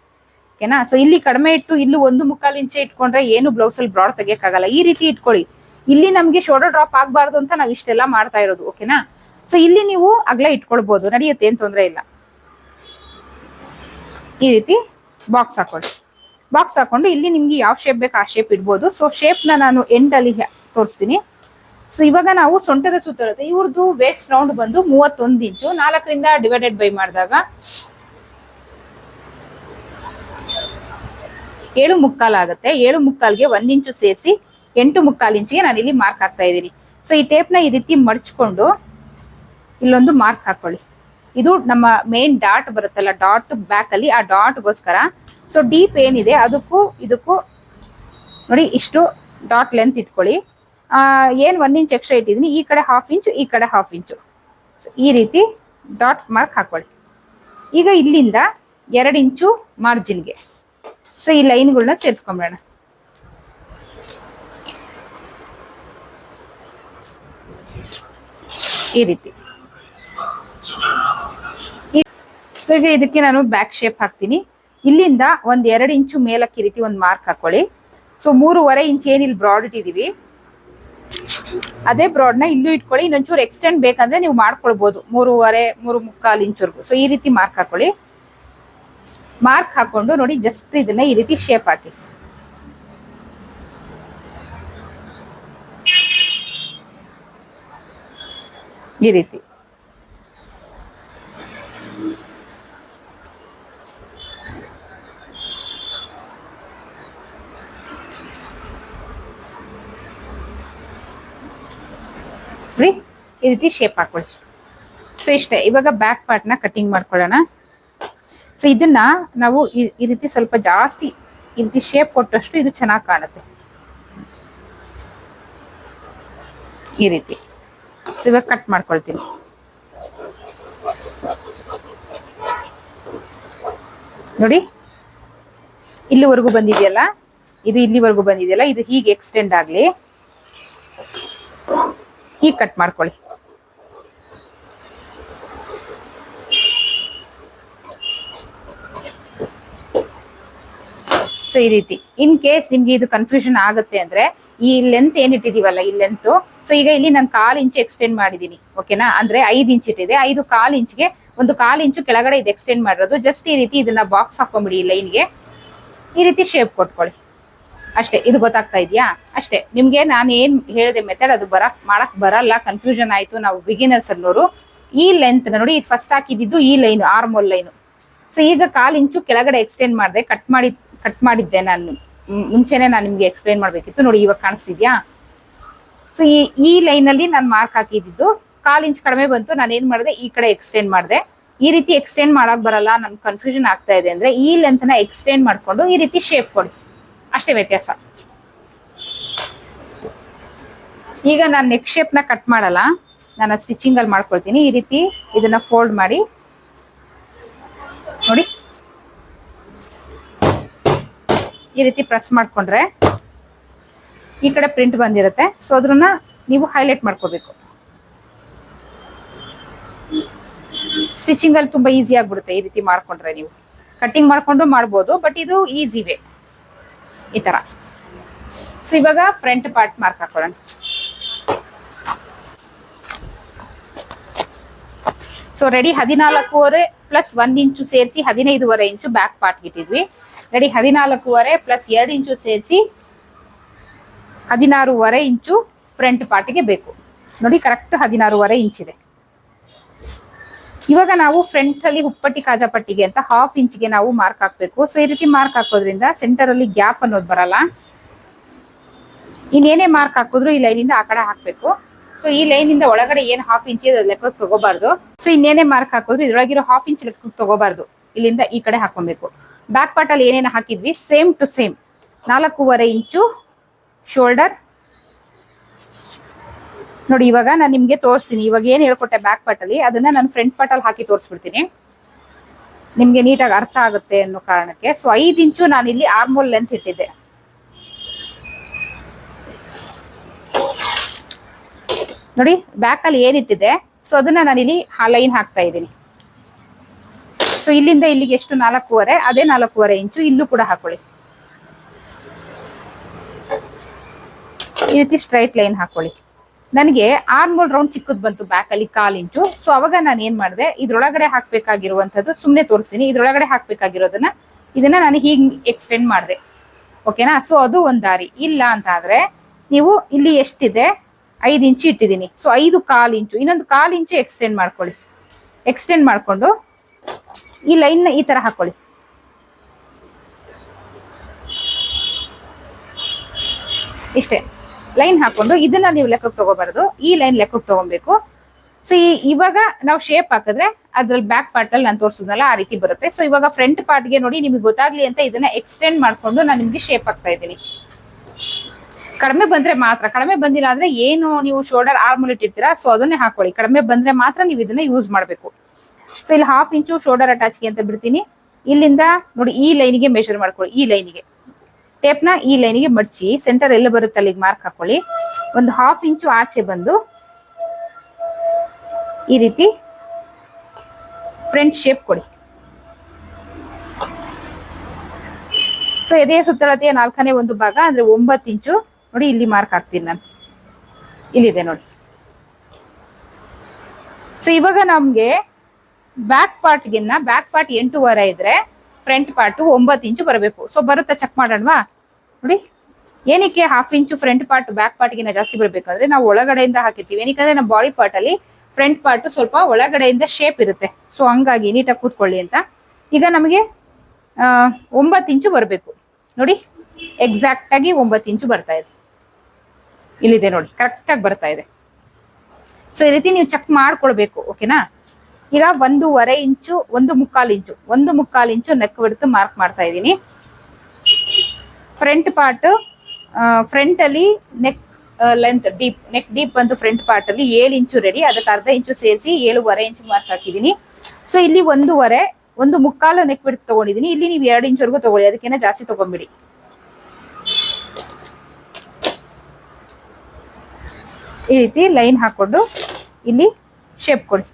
ಓಕೆನಾ? ಸೊ ಇಲ್ಲಿ ಕಡಿಮೆ ಇಟ್ಟು ಇಲ್ಲಿ ಒಂದು ಮುಕ್ಕಾಲು ಇಂಚು ಇಟ್ಕೊಂಡ್ರೆ ಏನು ಬ್ಲೌಸ್ ಅಲ್ಲಿ ಬ್ರಾಡ್ ತೆಗಿಯಕ್ಕಾಗಲ್ಲ. ಈ ರೀತಿ ಇಟ್ಕೊಳ್ಳಿ. ಇಲ್ಲಿ ನಮಗೆ ಶೋಲ್ಡರ್ ಡ್ರಾಪ್ ಆಗ್ಬಾರ್ದು ಅಂತ ನಾವು ಇಷ್ಟೆಲ್ಲ ಮಾಡ್ತಾ ಇರೋದು. ಓಕೆನಾ? ಸೊ ಇಲ್ಲಿ ನೀವು ಅಗಲ ಇಟ್ಕೊಳ್ಬೋದು. ನಡೆಯುತ್ತೆ, ಏನು ತೊಂದರೆ ಇಲ್ಲ. ಈ ರೀತಿ ಬಾಕ್ಸ್ ಹಾಕೊಳ್ಳಿ. ಬಾಕ್ಸ್ ಹಾಕೊಂಡು ಇಲ್ಲಿ ನಿಮ್ಗೆ ಯಾವ ಶೇಪ್ ಬೇಕು ಆ ಶೇಪ್ ಇಡ್ಬೋದು. ಸೊ ಶೇಪ್ನ ನಾನು ಎಂಡ್ ಅಲ್ಲಿ ತೋರಿಸ್ತೀನಿ. ಸೊ ಇವಾಗ ನಾವು ಸೊಂಟದ ಸುತ್ತ ಇರುತ್ತೆ. ಇವ್ರದ್ದು ವೇಸ್ಟ್ ರೌಂಡ್ ಬಂದು ಮೂವತ್ತೊಂದು ಇಂಚು ನಾಲ್ಕರಿಂದ ಡಿವೈಡೆಡ್ ಬೈ ಮಾಡಿದಾಗ ಏಳು ಮುಕ್ಕಾಲ್ ಆಗುತ್ತೆ. ಏಳು ಮುಕ್ಕಾಲ್ಗೆ ಒಂದ್ ಇಂಚು ಸೇರಿಸಿ ಎಂಟು ಮುಕ್ಕಾಲ್ ಇಂಚಿಗೆ ನಾನು ಇಲ್ಲಿ ಮಾರ್ಕ್ ಹಾಕ್ತಾ ಇದ್ದೀನಿ. ಸೊ ಈ ಟೇಪ್ನ ಈ ರೀತಿ ಮಡ್ಚ್ಕೊಂಡು ಇಲ್ಲೊಂದು ಮಾರ್ಕ್ ಹಾಕೊಳ್ಳಿ. ಇದು ನಮ್ಮ ಮೇನ್ ಡಾಟ್ ಬರುತ್ತಲ್ಲ ಡಾಟ್ ಬ್ಯಾಕ್ ಅಲ್ಲಿ ಆ ಡಾಟ್ಗೋಸ್ಕರ ಸೊ ಡೀಪ್ ಏನಿದೆ, ಅದಕ್ಕೂ ಇದಕ್ಕೂ ನೋಡಿ, ಇಷ್ಟು ಡಾಟ್ ಲೆಂತ್ ಇಟ್ಕೊಳ್ಳಿ. ಏನು ಒನ್ ಇಂಚ್ ಎಕ್ಸ್ಟ್ರಾ ಇಟ್ಟಿದ್ದೀನಿ ಈ ಕಡೆ ಹಾಫ್ ಇಂಚು ಈ ಕಡೆ ಹಾಫ್ ಇಂಚು ಸೊ ಈ ರೀತಿ ಡಾಟ್ ಮಾರ್ಕ್ ಹಾಕೊಳ್ಳಿ. ಈಗ ಇಲ್ಲಿಂದ ಎರಡು ಇಂಚು ಮಾರ್ಜಿನ್ಗೆ ಸೊ ಈ ಲೈನ್ಗಳನ್ನ ಸೇರಿಸ್ಕೊಂಬಿಡೋಣ. ಈ ರೀತಿ. ಸೊ ಈಗ ಇದಕ್ಕೆ ನಾನು ಬ್ಯಾಕ್ ಶೇಪ್ ಹಾಕ್ತೀನಿ. ಇಲ್ಲಿಂದ ಒಂದ್ ಎರಡು ಇಂಚು ಮೇಲಕ್ಕೆ ಈ ರೀತಿ ಒಂದು ಮಾರ್ಕ್ ಹಾಕೊಳ್ಳಿ. ಸೊ ಮೂರುವರೆ ಇಂಚ್ ಏನಿಲ್ಲಿ ಬ್ರಾಡ್ ಇಟ್ಟಿದೀವಿ. ಅದೇ ಬ್ರಾಡ್ನ ಇಲ್ಲೂ ಇಟ್ಕೊಳ್ಳಿ. ಇನ್ನೊಂಚೂರು ಎಕ್ಸ್ಟೆಂಡ್ ಬೇಕಂದ್ರೆ ನೀವು ಮಾಡ್ಕೊಳ್ಬಹುದು ಮೂರುವರೆ ಮೂರು ಮುಕ್ಕಾಲು ಇಂಚುವರೆಗೂ. ಸೊ ಈ ರೀತಿ ಮಾರ್ಕ್ ಹಾಕೊಳ್ಳಿ. ಮಾರ್ಕ್ ಹಾಕೊಂಡು ನೋಡಿ ಜಸ್ಟ್ ಇದನ್ನ ಈ ರೀತಿ ಶೇಪ್ ಹಾಕಿ. ಈ ರೀತಿ. ನೋಡಿ ಈ ರೀತಿ ಶೇಪ್ ಹಾಕೊಳ್ಳಿ ಸೊ ಇಷ್ಟೇ. ಇವಾಗ ಬ್ಯಾಕ್ ಪಾರ್ಟ್ನ ಕಟಿಂಗ್ ಮಾಡ್ಕೊಳ್ಳೋಣ. ಸೊ ಇದನ್ನ ನಾವು ಈ ರೀತಿ ಸ್ವಲ್ಪ ಜಾಸ್ತಿ ಈ ರೀತಿ ಶೇಪ್ ಕೊಟ್ಟಷ್ಟು ಇದು ಚೆನ್ನಾಗಿ ಕಾಣುತ್ತೆ. ಈ ರೀತಿ. ಸೊ ಇವಾಗ ಕಟ್ ಮಾಡ್ಕೊಳ್ತೀನಿ. ನೋಡಿ. ಇಲ್ಲಿವರೆಗೂ ಬಂದಿದೆಯಲ್ಲ? ಇದು ಇಲ್ಲಿವರೆಗೂ ಬಂದಿದೆಯಲ್ಲ? ಇದು ಹೀಗೆ ಎಕ್ಸ್ಟೆಂಡ್ ಆಗ್ಲಿ. ಹೀಗೆ ಕಟ್ ಮಾಡ್ಕೊಳ್ಳಿ. ಸೊ ಈ ರೀತಿ. ಇನ್ ಕೇಸ್ ನಿಮ್ಗೆ ಇದು ಕನ್ಫ್ಯೂಷನ್ ಆಗುತ್ತೆ ಅಂದ್ರೆ, ಈ ಲೆಂತ್ ಏನಿಟ್ಟಿದೀವಲ್ಲ ಈ ಲೆಂತ್ ಸೊ ಈಗ ಇಲ್ಲಿ ನಾನು ಕಾಲ್ ಇಂಚು ಎಕ್ಸ್ಟೆಂಡ್ ಮಾಡಿದೀನಿ ಓಕೆನಾ ಅಂದ್ರೆ ಐದು ಇಂಚ್ ಇಟ್ಟಿದೆ. ಐದು ಕಾಲ್ ಇಂಚ್ಗೆ ಒಂದು ಕಾಲ್ ಇಂಚು ಕೆಳಗಡೆ ಇದು ಎಕ್ಸ್ಟೆಂಡ್ ಮಾಡಿರೋದು. ಜಸ್ಟ್ ಈ ರೀತಿ ಇದನ್ನ ಬಾಕ್ಸ್ ಹಾಕೊಂಬಿಡಿ ಲೈನ್ಗೆ ಈ ರೀತಿ ಶೇಪ್ ಕೊಟ್ಕೊಳ್ಳಿ. ಅಷ್ಟೇ, ಇದು ಗೊತ್ತಾಗ್ತಾ ಇದೆಯಾ? ಅಷ್ಟೇ, ನಿಮಗೆ ನಾನು ಏನು ಹೇಳಿದೆ ಮೆಥಡ್ ಅದು ಬರಕ್, ಮಾಡಕ್ ಬರಲ್ಲ ಕನ್ಫ್ಯೂಷನ್ ಆಯಿತು, ನಾವು ಬಿಗಿನರ್ಸ್ ಅನ್ನೋರು, ಈ ಲೆಂತ್ ನೋಡಿ ಫಸ್ಟ್ ಹಾಕಿದ್ದು ಈ ಲೈನ್ ಆರ್ಮೋಲ್ ಲೈನ್ ಸೊ ಈಗ ಕಾಲ್ ಇಂಚು ಕೆಳಗಡೆ ಎಕ್ಸ್ಟೆಂಡ್ ಮಾಡಿದೆ ಕಟ್ ಮಾಡಿ ಕಟ್ ಮಾಡಿದ್ದೆ ನಾನು. ಮುಂಚೆನೆ ನಾನು ನಿಮ್ಗೆ ಎಕ್ಸ್ಪ್ಲೈನ್ ಮಾಡ್ಬೇಕಿತ್ತು, ನೋಡಿ ಇವಾಗ ಕಾಣಿಸ್ತಿದ್ಯಾ? ಸೊ ಈ ಈ ಲೈನ್ ಅಲ್ಲಿ ನಾನು ಮಾರ್ಕ್ ಹಾಕಿದ್ದು, ಕಾಲ್ ಇಂಚ್ ಕಡಿಮೆ ಬಂತು, ನಾನು ಏನ್ ಮಾಡಿದೆ, ಈ ಕಡೆ ಎಕ್ಸ್ಟೆಂಡ್ ಮಾಡಿದೆ. ಈ ರೀತಿ ಎಕ್ಸ್ಟೆಂಡ್ ಮಾಡಕ್ ಬರಲ್ಲ, ನನ್ ಕನ್ಫ್ಯೂಷನ್ ಆಗ್ತಾ ಇದೆ ಅಂದ್ರೆ, ಈ ಲೆಂತ್ನ ಎಕ್ಸ್ಟೆಂಡ್ ಮಾಡ್ಕೊಂಡು ಈ ರೀತಿ ಶೇಪ್ ಕೊಡಿ ಅಷ್ಟೇ ವ್ಯತ್ಯಾಸ. ಈಗ ನಾನು ನೆಕ್ ಶೇಪ್ನ ಕಟ್ ಮಾಡಲ್ಲ. ನಾನು ಸ್ಟಿಚಿಂಗ್ ಅಲ್ಲಿ ಮಾಡ್ಕೊಳ್ತೀನಿ. ಈ ರೀತಿ ಇದನ್ನ ಫೋಲ್ಡ್ ಮಾಡಿ. ನೋಡಿ. ಈ ರೀತಿ ಪ್ರೆಸ್ ಮಾಡ್ಕೊಂಡ್ರೆ ಈ ಕಡೆ ಪ್ರಿಂಟ್ ಬಂದಿರುತ್ತೆ. ಸೊ ಅದ್ರನ್ನ ನೀವು ಹೈಲೈಟ್ ಮಾಡ್ಕೋಬೇಕು. ಸ್ಟಿಚಿಂಗ್ ಅಲ್ಲಿ ತುಂಬಾ ಈಸಿ ಆಗಿಬಿಡುತ್ತೆ ಈ ರೀತಿ ಮಾಡ್ಕೊಂಡ್ರೆ ನೀವು. ಕಟ್ಟಿಂಗ್ ಮಾಡಿಕೊಂಡು ಮಾಡ್ಬೋದು ಬಟ್ ಇದು ಈಸಿ ವೇ ಈ ತರ. ಸೊ ಇವಾಗ ಫ್ರಂಟ್ ಪಾರ್ಟ್ ಮಾರ್ಕ್ ಹಾಕೊಳ್ಳೋಣ ಸೊ ರೆಡಿ ಹದಿನಾಲ್ಕೂವರೆ ಪ್ಲಸ್ ಒಂದ್ ಇಂಚು ಸೇರಿಸಿ ಹದಿನೈದುವರೆ ಇಂಚು ಬ್ಯಾಕ್ ಪಾರ್ಟ್ ಇಟ್ಟಿದ್ವಿ. ರೆಡಿ ಹದಿನಾಲ್ಕೂವರೆ ಪ್ಲಸ್ ಎರಡು ಇಂಚು ಸೇರಿಸಿ ಹದಿನಾರೂವರೆ ಇಂಚು ಫ್ರಂಟ್ ಪಾರ್ಟ್ಗೆ ಬೇಕು. ನೋಡಿ ಕರೆಕ್ಟ್ ಹದಿನಾರೂವರೆ ಇಂಚಿದೆ. ಇವಾಗ ನಾವು ಫ್ರಂಟ್ ಅಲ್ಲಿ ಹುಪ್ಪಟ್ಟಿ ಕಾಜಾಪಟ್ಟಿಗೆ ಅಂತ ಹಾಫ್ ಇಂಚ್ಗೆ ನಾವು ಮಾರ್ಕ್ ಹಾಕ್ಬೇಕು. ಸೊ ಈ ರೀತಿ ಮಾರ್ಕ್ ಹಾಕೋದ್ರಿಂದ ಸೆಂಟರ್ ಅಲ್ಲಿ ಗ್ಯಾಪ್ ಅನ್ನೋದು ಬರಲ್ಲ. ಇನ್ನೇನೇ ಮಾರ್ಕ್ ಹಾಕಿದ್ರು ಈ ಲೈನಿಂದ ಆ ಕಡೆ ಹಾಕ್ಬೇಕು. ಸೊ ಈ ಲೈನ್ ಒಳಗಡೆ ಏನ್ ಹಾಫ್ ಇಂಚ್ ಲೆಕ್ಕ ತಗೋಬಾರ್ದು. ಸೊ ಇನ್ನೇನೇ ಮಾರ್ಕ್ ಹಾಕಿದ್ರು ಇದ್ರೊಳಗಿರೋ ಹಾಫ್ ಇಂಚ್ ಲೆಕ್ಕ ತಗೋಬಾರ್ದು. ಇಲ್ಲಿಂದ ಈ ಕಡೆ ಹಾಕೊಬೇಕು ಬ್ಯಾಕ್ ಪಾರ್ಟ್ ಅಲ್ಲಿ ಏನೇನು ಹಾಕಿದ್ವಿ? ಸೇಮ್ ಟು ಸೇಮ್ ನಾಲ್ಕೂವರೆ ಇಂಚು ಶೋಲ್ಡರ್ ನೋಡಿ, ಇವಾಗ ನಾನು ನಿಮಗೆ ತೋರಿಸ್ತೀನಿ. ಇವಾಗ ಏನು ಹೇಳ್ಕೊಟ್ಟೆ ಬ್ಯಾಕ್ ಪಾರ್ಟ್ ಅಲ್ಲಿ, ಅದನ್ನ ನಾನು ಫ್ರಂಟ್ ಪಾರ್ಟ್ ಅಲ್ಲಿ ಹಾಕಿ ತೋರಿಸ್ಬಿಡ್ತೀನಿ. ನಿಮಗೆ ನೀಟಾಗಿ ಅರ್ಥ ಆಗುತ್ತೆ ಅನ್ನೋ ಕಾರಣಕ್ಕೆ. ಸೊ ಐದು ಇಂಚು ನಾನು ಇಲ್ಲಿ ಆರ್ಮೋಲ್ ಲೆಂತ್ ಇಟ್ಟಿದ್ದೆ. ನೋಡಿ ಬ್ಯಾಕ್ ಅಲ್ಲಿ ಏನಿಟ್ಟಿದೆ ಸೊ ಅದನ್ನ ನಾನು ಇಲ್ಲಿ ಲೈನ್ ಹಾಕ್ತಾ ಇದ್ದೀನಿ. ಸೊ ಇಲ್ಲಿಂದ ಇಲ್ಲಿಗೆ ಎಷ್ಟು? ನಾಲ್ಕೂವರೆ. ಅದೇ ನಾಲ್ಕೂವರೆ ಇಂಚು. ಇಲ್ಲೂ ಕೂಡ ಹಾಕೊಳ್ಳಿ. ಈ ರೀತಿ ಸ್ಟ್ರೈಟ್ ಲೈನ್ ಹಾಕೊಳ್ಳಿ. ನನಗೆ ಆರ್ಮೋಲ್ ರೌಂಡ್ ಚಿಕ್ಕದ್ ಬಂತು ಬ್ಯಾಕ್ ಅಲ್ಲಿ ಕಾಲ್ ಇಂಚು ಸೊ ಅವಾಗ ನಾನು ಏನ್ ಮಾಡಿದೆ? ಇದ್ರೊಳಗಡೆ ಹಾಕ್ಬೇಕಾಗಿರುವಂತದ್ದು ಸುಮ್ನೆ ತೋರಿಸ್ತೀನಿ. ಇದ್ರೊಳಗಡೆ ಹಾಕ್ಬೇಕಾಗಿರೋದನ್ನ ಇದನ್ನ ನಾನು ಹೀಗ್ ಎಕ್ಸ್ಟೆಂಡ್ ಮಾಡಿದೆ. ಓಕೆನಾ ಸೊ ಅದು ಒಂದ್ ದಾರಿ. ಇಲ್ಲ ಅಂತ ಆದ್ರೆ ನೀವು ಇಲ್ಲಿ ಎಷ್ಟಿದೆ? ಐದು ಇಂಚು ಇಟ್ಟಿದ್ದೀನಿ. ಸೊ ಐದು ಕಾಲ್ ಇಂಚು ಇನ್ನೊಂದು ಕಾಲ್ ಇಂಚು ಎಕ್ಸ್ಟೆಂಡ್ ಮಾಡ್ಕೊಳ್ಳಿ. ಎಕ್ಸ್ಟೆಂಡ್ ಮಾಡ್ಕೊಂಡು ಈ ಲೈನ್ ಈ ತರ ಹಾಕೊಳ್ಳಿ. ಇಷ್ಟೇ. ಲೈನ್ ಹಾಕೊಂಡು ಇದನ್ನ ನೀವು ಲೆಕ್ಕಕ್ಕೆ ತಗೋಬಾರ್ದು. ಈ ಲೈನ್ ಲೆಕ್ಕಕ್ಕೆ ತಗೊಬೇಕು. ಸೊ ಈ ಇವಾಗ ನಾವು ಶೇಪ್ ಹಾಕಿದ್ರೆ ಅದ್ರಲ್ಲಿ ಬ್ಯಾಕ್ ಪಾರ್ಟ್ ಅಲ್ಲಿ ನಾನು ತೋರಿಸಿದ್ನಲ್ಲ ಆ ರೀತಿ ಬರುತ್ತೆ. ಸೊ ಇವಾಗ ಫ್ರಂಟ್ ಪಾರ್ಟ್ಗೆ ನೋಡಿ ನಿಮಗೆ ಗೊತ್ತಾಗ್ಲಿ ಅಂತ ಇದನ್ನ ಎಕ್ಸ್ಟೆಂಡ್ ಮಾಡ್ಕೊಂಡು ನಾನು ನಿಮ್ಗೆ ಶೇಪ್ ಹಾಕ್ತಾ ಇದ್ದೀನಿ. ಕಡಿಮೆ ಬಂದ್ರೆ ಮಾತ್ರ, ಕಡಿಮೆ ಬಂದಿಲ್ಲ ಅಂದ್ರೆ ಏನು ನೀವು ಶೋಲ್ಡರ್ ಆರ್ಮಲ್ ಇಟ್ಟಿರ್ತೀರಾ ಸೊ ಅದನ್ನೇ ಹಾಕೊಳ್ಳಿ. ಕಡಿಮೆ ಬಂದ್ರೆ ಮಾತ್ರ ನೀವು ಇದನ್ನ ಯೂಸ್ ಮಾಡಬೇಕು. ಸೊ ಇಲ್ಲಿ ಹಾಫ್ ಇಂಚು ಶೋಲ್ಡರ್ ಅಟ್ಯಾಚ್ಗೆ ಅಂತ ಬಿಡ್ತೀನಿ. ಇಲ್ಲಿಂದ ನೋಡಿ ಈ ಲೈನಿಗೆ ಮೆಷರ್ ಮಾಡ್ಕೊಳ್ಳಿ, ಈ ಲೈನಿಗೆ ಟೇಪ್ನ ಈ ಲೈನಿಗೆ ಮಡಚಿ ಸೆಂಟರ್ ಎಲ್ಲ ಬರುತ್ತೆ ಅಲ್ಲಿಗೆ ಮಾರ್ಕ್ ಹಾಕೊಳ್ಳಿ. ಒಂದು ಹಾಫ್ ಇಂಚು ಆಚೆ ಬಂದು ಈ ರೀತಿ ಫ್ರಂಟ್ ಶೇಪ್ ಕೊಡಿ. ಸೊ ಎದೆಯ ಸುತ್ತಳತೆಯ ನಾಲ್ಕನೇ ಒಂದು ಭಾಗ, ಅಂದ್ರೆ ಒಂಬತ್ತು ಇಂಚು ನೋಡಿ ಇಲ್ಲಿ ಮಾರ್ಕ್ ಹಾಕ್ತೀನಿ ನಾನು. ಇಲ್ಲಿದೆ ನೋಡಿ. ಸೊ ಇವಾಗ ನಮ್ಗೆ ಬ್ಯಾಕ್ ಪಾರ್ಟ್ಗಿನ್ನ ಬ್ಯಾಕ್ ಪಾರ್ಟ್ ಎಂಟೂವರೆ ಇದ್ರೆ ಫ್ರಂಟ್ ಪಾರ್ಟ್ ಒಂಬತ್ತು ಇಂಚು ಬರಬೇಕು. ಸೊ ಬರುತ್ತಾ ಚೆಕ್ ಮಾಡೋಣವಾ? ನೋಡಿ, ಏನಕ್ಕೆ half inch front part back ಪಾರ್ಟ್ಗಿನ ಜಾಸ್ತಿ ಬರಬೇಕಂದ್ರೆ ನಾವು ಒಳಗಡೆಯಿಂದ ಹಾಕಿರ್ತೀವಿ. ಏನಕ್ಕೆ ನಮ್ಮ ಬಾಡಿ ಪಾರ್ಟ್ ಅಲ್ಲಿ ಫ್ರಂಟ್ ಪಾರ್ಟ್ ಸ್ವಲ್ಪ ಒಳಗಡೆಯಿಂದ ಶೇಪ್ ಇರುತ್ತೆ. ಸೊ ಹಂಗಾಗಿ ನೀಟಾಗಿ ಕೂತ್ಕೊಳ್ಳಿ ಅಂತ. ಈಗ ನಮಗೆ ಒಂಬತ್ತು ಇಂಚು ಬರಬೇಕು. ನೋಡಿ ಎಕ್ಸಾಕ್ಟ್ ಆಗಿ ಒಂಬತ್ತು ಇಂಚು ಬರ್ತಾ ಇದೆ. ಇಲ್ಲಿದೆ ನೋಡಿ ಕರೆಕ್ಟಾಗಿ ಬರ್ತಾ ಇದೆ. ಸೊ ಈ ರೀತಿ ನೀವು ಚೆಕ್ ಮಾಡ್ಕೊಳ್ಬೇಕು ಓಕೆನಾ ಈಗ ಒಂದೂವರೆ ಇಂಚು, ಒಂದು ಮುಕ್ಕಾಲು ಇಂಚು, ಒಂದು ಮುಕ್ಕಾಲು ಇಂಚು ನೆಕ್ ಬಿಡ್ತು ಮಾರ್ಕ್ ಮಾಡ್ತಾ ಇದ್ದೀನಿ. ಫ್ರಂಟ್ ಪಾರ್ಟ್ ಫ್ರಂಟ್ ಅಲ್ಲಿ neck length deep neck deep ಬಂದು ಫ್ರಂಟ್ ಪಾರ್ಟ್ ಅಲ್ಲಿ ಏಳು ಇಂಚು ರೆಡಿ ಅದಕ್ಕೆ ಅರ್ಧ ಇಂಚು ಸೇರಿಸಿ ಏಳುವರೆ ಇಂಚು ಮಾರ್ಕ್ ಹಾಕಿದ್ದೀನಿ. ಸೊ ಇಲ್ಲಿ ಒಂದೂವರೆ, ಒಂದು ಮುಕ್ಕಾಲು ನೆಕ್ ಬಿಡ್ತು ತಗೊಂಡಿದ್ದೀನಿ. ಇಲ್ಲಿ ನೀವು ಎರಡು ಇಂಚುವರೆಗೂ ತಗೊಳ್ಳಿ, ಅದಕ್ಕೇನೆ ಜಾಸ್ತಿ ತಗೊಂಬಿಡಿ. ಈ ರೀತಿ ಲೈನ್ ಹಾಕೊಂಡು ಇಲ್ಲಿ ಶೇಪ್ ಕೊಡಿ.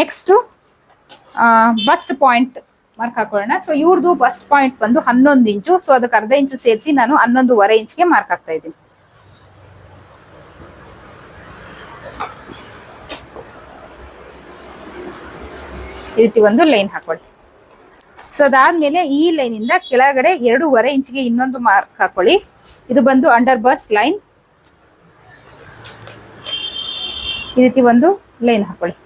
ನೆಕ್ಸ್ಟ್ ಬಸ್ಟ್ ಪಾಯಿಂಟ್ ಮಾರ್ಕ್ ಹಾಕೊಳ್ಳೋಣ. ಸೊ ಇವ್ರದ್ದು ಬಸ್ಟ್ ಪಾಯಿಂಟ್ ಬಂದು ಹನ್ನೊಂದು ಇಂಚು. ಸೊ ಅದಕ್ಕೆ ಅರ್ಧ ಇಂಚು ಸೇರಿಸಿ ನಾನು ಹನ್ನೊಂದುವರೆ ಇಂಚ್ಗೆ ಮಾರ್ಕ್ ಹಾಕ್ತಾ ಇದ್ದೀನಿ. ಈ ರೀತಿ ಒಂದು ಲೈನ್ ಹಾಕೊಳ್ಳಿ. ಸೊ ಅದಾದ್ಮೇಲೆ ಈ ಲೈನ್ ಇಂದ ಕೆಳಗಡೆ ಎರಡೂವರೆ ಇಂಚ್ಗೆ ಇನ್ನೊಂದು ಮಾರ್ಕ್ ಹಾಕೊಳ್ಳಿ. ಇದು ಬಂದು ಅಂಡರ್ ಬಸ್ಟ್ ಲೈನ್ ಈ ರೀತಿ ಒಂದು ಲೈನ್ ಹಾಕೊಳ್ಳಿ.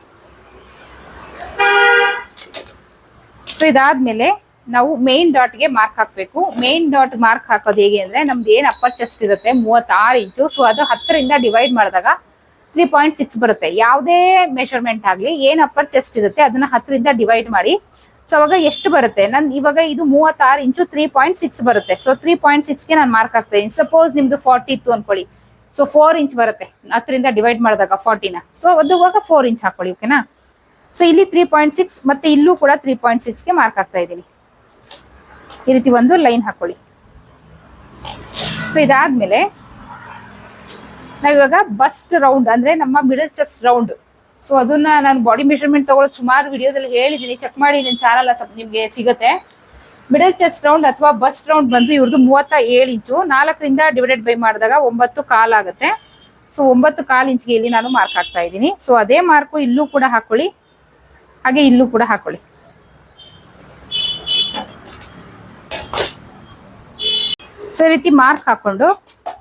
ಸೊ ಇದಾದ್ಮೇಲೆ ನಾವು ಮೇನ್ ಡಾಟ್ಗೆ ಮಾರ್ಕ್ ಹಾಕ್ಬೇಕು. ಮೇನ್ ಡಾಟ್ ಮಾರ್ಕ್ ಹಾಕೋದು ಹೇಗೆ ಅಂದ್ರೆ ನಮ್ದು ಏನ್ ಅಪ್ಪರ್ ಚೆಸ್ಟ್ ಇರುತ್ತೆ? ಮೂವತ್ತಾರು ಇಂಚು ಸೊ ಅದು ಹತ್ತರಿಂದ ಡಿವೈಡ್ ಮಾಡಿದಾಗ ತ್ರೀ ಪಾಯಿಂಟ್ ಸಿಕ್ಸ್ ಬರುತ್ತೆ. ಯಾವುದೇ ಮೆಷರ್ಮೆಂಟ್ ಆಗಲಿ ಏನ್ ಅಪ್ಪರ್ ಚೆಸ್ಟ್ ಇರುತ್ತೆ, ಅದನ್ನ ಹತ್ತರಿಂದ ಡಿವೈಡ್ ಮಾಡಿ. ಸೊ ಅವಾಗ ಎಷ್ಟು ಬರುತ್ತೆ? ನನ್ ಇವಾಗ ಇದು ಮೂವತ್ತಾರು ಇಂಚು ತ್ರೀ ಪಾಯಿಂಟ್ ಸಿಕ್ಸ್ ಬರುತ್ತೆ. ಸೊ ತ್ರೀ ಪಾಯಿಂಟ್ ಸಿಕ್ಸ್ಗೆ ನಾನು ಮಾರ್ಕ್ ಹಾಕ್ತೇನೆ. ಸಪೋಸ್ ನಿಮ್ದು ಫಾರ್ಟಿ ಇತ್ತು ಅನ್ಕೊಳ್ಳಿ. ಸೊ ಫೋರ್ ಇಂಚ್ ಬರುತ್ತೆ. ಹತ್ತರಿಂದ ಡಿವೈಡ್ ಮಾಡಿದಾಗ ಫಾರ್ಟಿನ ಸೊ ಅದು ಇವಾಗ ಫೋರ್ ಇಂಚ್ ಹಾಕೊಳ್ಳಿ ಓಕೆನಾ ಸೊ ಇಲ್ಲಿ ತ್ರೀ ಪಾಯಿಂಟ್ ಸಿಕ್ಸ್ ಮತ್ತೆ ಇಲ್ಲೂ ಕೂಡ ತ್ರೀ ಪಾಯಿಂಟ್ ಸಿಕ್ಸ್ಗೆ ಮಾರ್ಕ್ ಹಾಕ್ತಾ ಇದ್ದೀನಿ. ಈ ರೀತಿ ಒಂದು ಲೈನ್ ಹಾಕೊಳ್ಳಿ. ಸೊ ಇದಾದ್ಮೇಲೆ ನಾವಿವಾಗ ಬಸ್ಟ್ ರೌಂಡ್ ಅಂದ್ರೆ ನಮ್ಮ ಮಿಡಲ್ ಚೆಸ್ಟ್ ರೌಂಡ್ ಸೊ ಅದನ್ನ ನಾನು ಬಾಡಿ ಮೆಷರ್ಮೆಂಟ್ ತಗೊಳ್ಳೋದು ಸುಮಾರು ವಿಡಿಯೋದಲ್ಲಿ ಹೇಳಿದ್ದೀನಿ. ಚೆಕ್ ಮಾಡಿ ನನ್ನ ಚಾನಲ್ ಸ್ವಲ್ಪ ನಿಮಗೆ ಸಿಗುತ್ತೆ. ಮಿಡಲ್ ಚೆಸ್ಟ್ ರೌಂಡ್ ಅಥವಾ ಬಸ್ಟ್ ರೌಂಡ್ ಬಂದು ಇವ್ರದ್ದು ಮೂವತ್ತ ಏಳು ಇಂಚು, ನಾಲ್ಕರಿಂದ ಡಿವೈಡೆಡ್ ಬೈ ಮಾಡಿದಾಗ ಒಂಬತ್ತು ಕಾಲ್ ಆಗುತ್ತೆ ಸೊ ಒಂಬತ್ತು ಕಾಲ್ ಇಂಚ್ಗೆ ಇಲ್ಲಿ ನಾನು ಮಾರ್ಕ್ ಹಾಕ್ತಾ ಇದ್ದೀನಿ. ಸೊ ಅದೇ ಮಾರ್ಕು ಇಲ್ಲೂ ಕೂಡ ಹಾಕೊಳ್ಳಿ. ಹಾಗೆ ಇಲ್ಲೂ ಕೂಡ ಹಾಕೊಳ್ಳಿ. ಸೊ ಈ ರೀತಿ ಮಾರ್ಕ್ ಹಾಕೊಂಡು,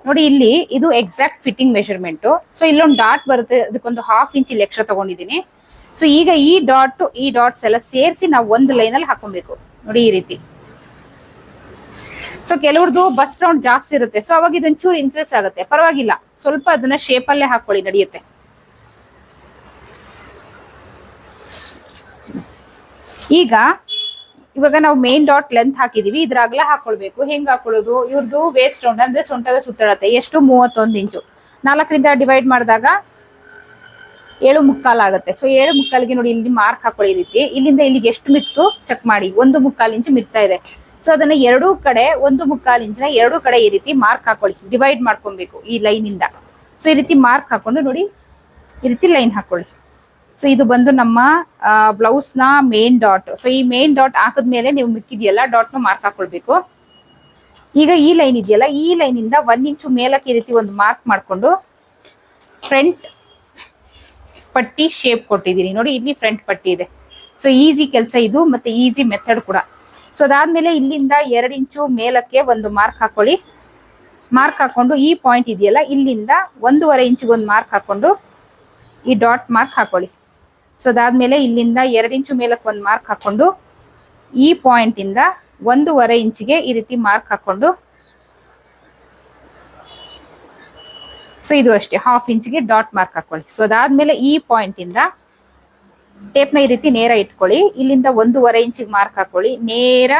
ನೋಡಿ ಇಲ್ಲಿ ಇದು ಎಕ್ಸಾಕ್ಟ್ ಫಿಟ್ಟಿಂಗ್ ಮೆಷರ್ಮೆಂಟ್ ಸೊ ಇಲ್ಲೊಂದು ಡಾಟ್ ಬರುತ್ತೆ, ಅದಕ್ಕೊಂದು ಹಾಫ್ ಇಂಚ್ ಇಲ್ಲಿ ಎಕ್ಸ್ಟ್ರಾ ತಗೊಂಡಿದ್ದೀನಿ. ಸೊ ಈಗ ಈ ಡಾಟ್ ಈ ಡಾಟ್ಸ್ ಎಲ್ಲ ಸೇರಿಸಿ ನಾವು ಒಂದು ಲೈನ್ ಅಲ್ಲಿ ಹಾಕೊಬೇಕು. ನೋಡಿ ಈ ರೀತಿ. ಸೊ ಕೆಲವ್ರದ್ದು ಬಸ್ ರೌಂಡ್ ಜಾಸ್ತಿ ಇರುತ್ತೆ. ಸೊ ಅವಾಗ ಇದೊಂಚೂರು ಇನ್ಕ್ರೀಸ್ ಆಗುತ್ತೆ. ಪರವಾಗಿಲ್ಲ. ಸ್ವಲ್ಪ ಅದನ್ನ ಶೇಪ್ ಹಾಕೊಳ್ಳಿ, ನಡೆಯುತ್ತೆ. ಈಗ ಇವಾಗ ನಾವು ಮೇನ್ ಡಾಟ್ ಲೆಂತ್ ಹಾಕಿದೀವಿ ಇದ್ರ ಅಗಲ ಹಾಕೊಳ್ಬೇಕು. ಹೆಂಗ್ ಹಾಕೊಳ್ಳೋದು ಇವ್ರದ್ದು ವೇಸ್ಟ್ ರೌಂಡ್ ಅಂದ್ರೆ ಸೊಂಟದ ಸುತ್ತಳತೆ, ಎಷ್ಟು? ಮೂವತ್ತೊಂದು ಇಂಚು. ನಾಲ್ಕರಿಂದ ಡಿವೈಡ್ ಮಾಡಿದಾಗ ಏಳು ಮುಕ್ಕಾಲ್ ಆಗುತ್ತೆ. ಸೊ ಏಳು ಮುಕ್ಕಾಲಿಗೆ ನೋಡಿ, ಇಲ್ಲಿ ಮಾರ್ಕ್ ಹಾಕೊಳ್ಳಿ ರೀತಿ. ಇಲ್ಲಿಂದ ಇಲ್ಲಿಗೆ ಎಷ್ಟು ಮಿತ್ತು? ಚೆಕ್ ಮಾಡಿ. ಒಂದು ಮುಕ್ಕಾಲ್ ಇಂಚು ಮಿತ್ತಾ ಇದೆ. ಸೊ ಅದನ್ನ ಎರಡೂ ಕಡೆ, ಒಂದು ಮುಕ್ಕಾಲ್ ಇಂಚಿನ ಎರಡೂ ಕಡೆ ಈ ರೀತಿ ಮಾರ್ಕ್ ಹಾಕೊಳ್ಳಿ. ಡಿವೈಡ್ ಮಾಡ್ಕೊಬೇಕು ಈ ಲೈನ್ ಇಂದ. ಸೊ ಈ ರೀತಿ ಮಾರ್ಕ್ ಹಾಕೊಂಡು ನೋಡಿ, ಈ ರೀತಿ ಲೈನ್ ಹಾಕೊಳ್ಳಿ. ಸೊ ಇದು ಬಂದು ನಮ್ಮ ಬ್ಲೌಸ್ನ ಮೇನ್ ಡಾಟ್ ಸೊ ಈ ಮೇನ್ ಡಾಟ್ ಹಾಕಿದ್ಮೇಲೆ ನೀವು ಮಿಕ್ಕಿದೆಯಲ್ಲ ಡಾಟ್ನ ಮಾರ್ಕ್ ಹಾಕೊಳ್ಬೇಕು. ಈಗ ಈ ಲೈನ್ ಇದೆಯಲ್ಲ, ಈ ಲೈನ್ ಇಂದ ಒಂದ್ ಇಂಚು ಮೇಲಕ್ಕೆ ಈ ರೀತಿ ಒಂದು ಮಾರ್ಕ್ ಮಾಡ್ಕೊಂಡು ಫ್ರಂಟ್ ಪಟ್ಟಿ ಶೇಪ್ ಕೊಟ್ಟಿದ್ದೀನಿ ನೋಡಿ, ಇಲ್ಲಿ ಫ್ರಂಟ್ ಪಟ್ಟಿ ಇದೆ. ಸೊ ಈಸಿ ಕೆಲಸ ಇದು, ಮತ್ತೆ ಈಸಿ ಮೆಥಡ್ ಕೂಡ. ಸೊ ಅದಾದ್ಮೇಲೆ ಇಲ್ಲಿಂದ ಎರಡು ಇಂಚು ಮೇಲಕ್ಕೆ ಒಂದು ಮಾರ್ಕ್ ಹಾಕೊಳ್ಳಿ. ಮಾರ್ಕ್ ಹಾಕೊಂಡು ಈ ಪಾಯಿಂಟ್ ಇದೆಯಲ್ಲ, ಇಲ್ಲಿಂದ ಒಂದೂವರೆ ಇಂಚಿಗೆ ಒಂದು ಮಾರ್ಕ್ ಹಾಕೊಂಡು ಈ ಡಾಟ್ ಮಾರ್ಕ್ ಹಾಕೊಳ್ಳಿ. ಸೊ ಅದಾದ್ಮೇಲೆ ಇಲ್ಲಿಂದ ಎರಡು ಇಂಚು ಮೇಲಕ್ಕೆ ಒಂದು ಮಾರ್ಕ್ ಹಾಕೊಂಡು ಈ ಪಾಯಿಂಟ್ ಇಂದ ಒಂದೂವರೆ ಇಂಚಿಗೆ ಈ ರೀತಿ ಮಾರ್ಕ್ ಹಾಕೊಂಡು ಸೊ ಇದು ಅಷ್ಟೇ ಹಾಫ್ ಇಂಚ್ಗೆ ಡಾಟ್ ಮಾರ್ಕ್ ಹಾಕೊಳ್ಳಿ. ಸೊ ಅದಾದ್ಮೇಲೆ ಈ ಪಾಯಿಂಟ್ ಇಂದ ಟೇಪ್ನ ಈ ರೀತಿ ನೇರ ಇಟ್ಕೊಳ್ಳಿ. ಇಲ್ಲಿಂದ ಒಂದೂವರೆ ಇಂಚಿಗೆ ಮಾರ್ಕ್ ಹಾಕೊಳ್ಳಿ. ನೇರ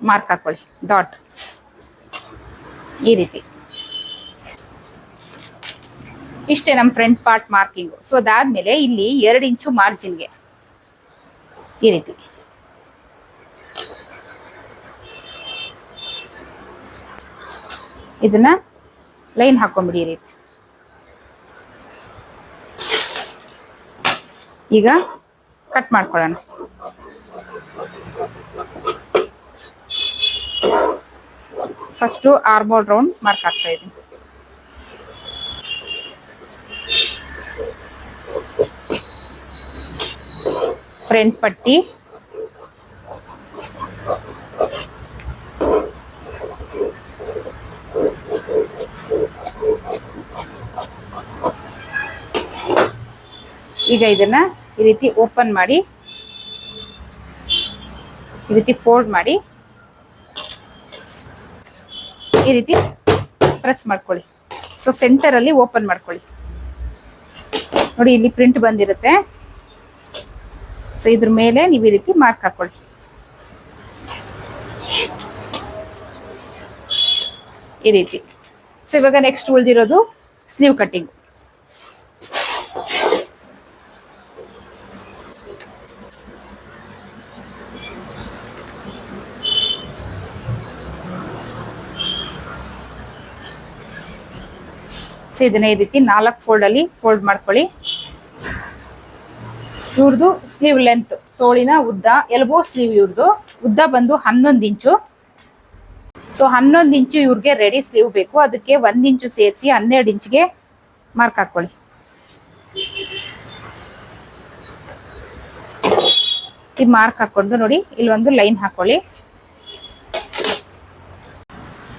ಮಾರ್ಕ್ ಹಾಕೊಳ್ಳಿ. ಡಾಟ್ ಈ ರೀತಿ. ಇಷ್ಟೇ ನಮ್ಮ ಫ್ರಂಟ್ ಪಾರ್ಟ್ ಮಾರ್ಕಿಂಗ್ ಸೊ ಅದಾದ್ಮೇಲೆ ಇಲ್ಲಿ ಎರಡು ಇಂಚು ಮಾರ್ಜಿನ್ಗೆ ಈ ರೀತಿ. ಇದನ್ನ ಲೈನ್ ಹಾಕೊಂಡ್ಬಿಡಿ ಈ ರೀತಿ. ಈಗ ಕಟ್ ಮಾಡ್ಕೊಳ್ಳೋಣ. ಫಸ್ಟು ಆರ್ಮೋಲ್ ರೌಂಡ್ ಮಾರ್ಕ್ ಹಾಕ್ತಾ ಇದ್ದೀನಿ ಫ್ರಂಟ್ ಪಟ್ಟಿ. ಈಗ ಇದನ್ನ ಈ ರೀತಿ ಓಪನ್ ಮಾಡಿ, ಈ ರೀತಿ ಫೋಲ್ಡ್ ಮಾಡಿ, ಈ ರೀತಿ ಪ್ರೆಸ್ ಮಾಡ್ಕೊಳ್ಳಿ. ಸೊ ಸೆಂಟರ್ ಅಲ್ಲಿ ಓಪನ್ ಮಾಡ್ಕೊಳ್ಳಿ. ನೋಡಿ, ಇಲ್ಲಿ ಪ್ರಿಂಟ್ ಬಂದಿರುತ್ತೆ. ಸೊ ಇದ್ರ ಮೇಲೆ ನೀವು ಈ ರೀತಿ ಮಾರ್ಕ್ ಹಾಕೊಳ್ಳಿ. ಈ ರೀತಿ. ಸೊ ಇವಾಗ ನೆಕ್ಸ್ಟ್ ಉಳಿದಿರೋದು ಸ್ಲೀವ್ ಕಟ್ಟಿಂಗ್ ಸೊ ಇದನ್ನ ಈ ರೀತಿ ನಾಲ್ಕು ಫೋಲ್ಡ್ ಅಲ್ಲಿ ಫೋಲ್ಡ್ ಮಾಡ್ಕೊಳ್ಳಿ. ಇವ್ರದ್ದು ಸ್ಲೀವ್ ಲೆಂತ್ ತೋಳಿನ ಉದ್ದ ಎಲ್ಬೋ ಸ್ಲೀವ್ ಇವ್ರದ್ದು ಉದ್ದ ಬಂದು ಹನ್ನೊಂದು ಇಂಚು. ಸೊ ಹನ್ನೊಂದು ಇಂಚು ಇವ್ರಿಗೆ ರೆಡಿ ಸ್ಲೀವ್ ಬೇಕು. ಅದಕ್ಕೆ ಒಂದು ಇಂಚು ಸೇರಿಸಿ ಹನ್ನೆರಡು ಇಂಚ್ಗೆ ಮಾರ್ಕ್ ಹಾಕೊಳ್ಳಿ. ಈ ಮಾರ್ಕ್ ಹಾಕೊಂಡು ನೋಡಿ ಇಲ್ಲಿ ಒಂದು ಲೈನ್ ಹಾಕೊಳ್ಳಿ.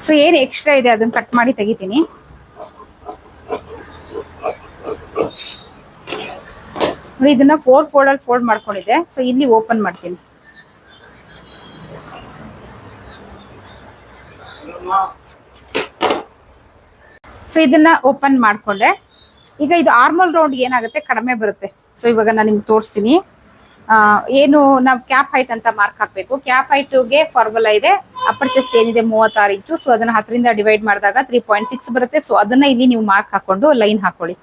ಸೊ ಏನು ಎಕ್ಸ್ಟ್ರಾ ಇದೆ ಅದನ್ನ ಕಟ್ ಮಾಡಿ ತೆಗಿತೀನಿ. ನೋಡಿ, ಇದನ್ನ ಫೋರ್ ಫೋಲ್ಡ್ ಅಲ್ಲಿ ಫೋಲ್ಡ್ ಮಾಡ್ಕೊಂಡಿದ್ದೆ. ಸೊ ಇಲ್ಲಿ ಓಪನ್ ಮಾಡ್ತೀನಿ. ಸೊ ಇದನ್ನ ಓಪನ್ ಮಾಡ್ಕೊಂಡೆ. ಈಗ ಇದು ಆರ್ಮಲ್ ರೌಂಡ್ ಏನಾಗುತ್ತೆ? ಕಡಿಮೆ ಬರುತ್ತೆ. ಸೊ ಇವಾಗ ನಾನು ನಿಮ್ಗೆ ತೋರಿಸ್ತೀನಿ. ಏನು, ನಾವು ಕ್ಯಾಪ್ ಹೈಟ್ ಅಂತ ಮಾರ್ಕ್ ಹಾಕ್ಬೇಕು. ಕ್ಯಾಪ್ ಹೈಟ್ಗೆ ಫಾರ್ಮುಲಾ ಇದೆ. ಅಪ್ಪರ್ ಚೆಸ್ಟ್ ಏನಿದೆ? ಮೂವತ್ತಾರು ಇಂಚು. ಸೊ ಅದನ್ನ ಹತ್ತರಿಂದ ಡಿವೈಡ್ ಮಾಡಿದಾಗ ತ್ರೀ ಪಾಯಿಂಟ್ ಸಿಕ್ಸ್ ಬರುತ್ತೆ. ಸೊ ಅದನ್ನ ಇಲ್ಲಿ ನೀವು ಮಾರ್ಕ್ ಹಾಕೊಂಡು ಲೈನ್ ಹಾಕೊಳ್ಳಿ.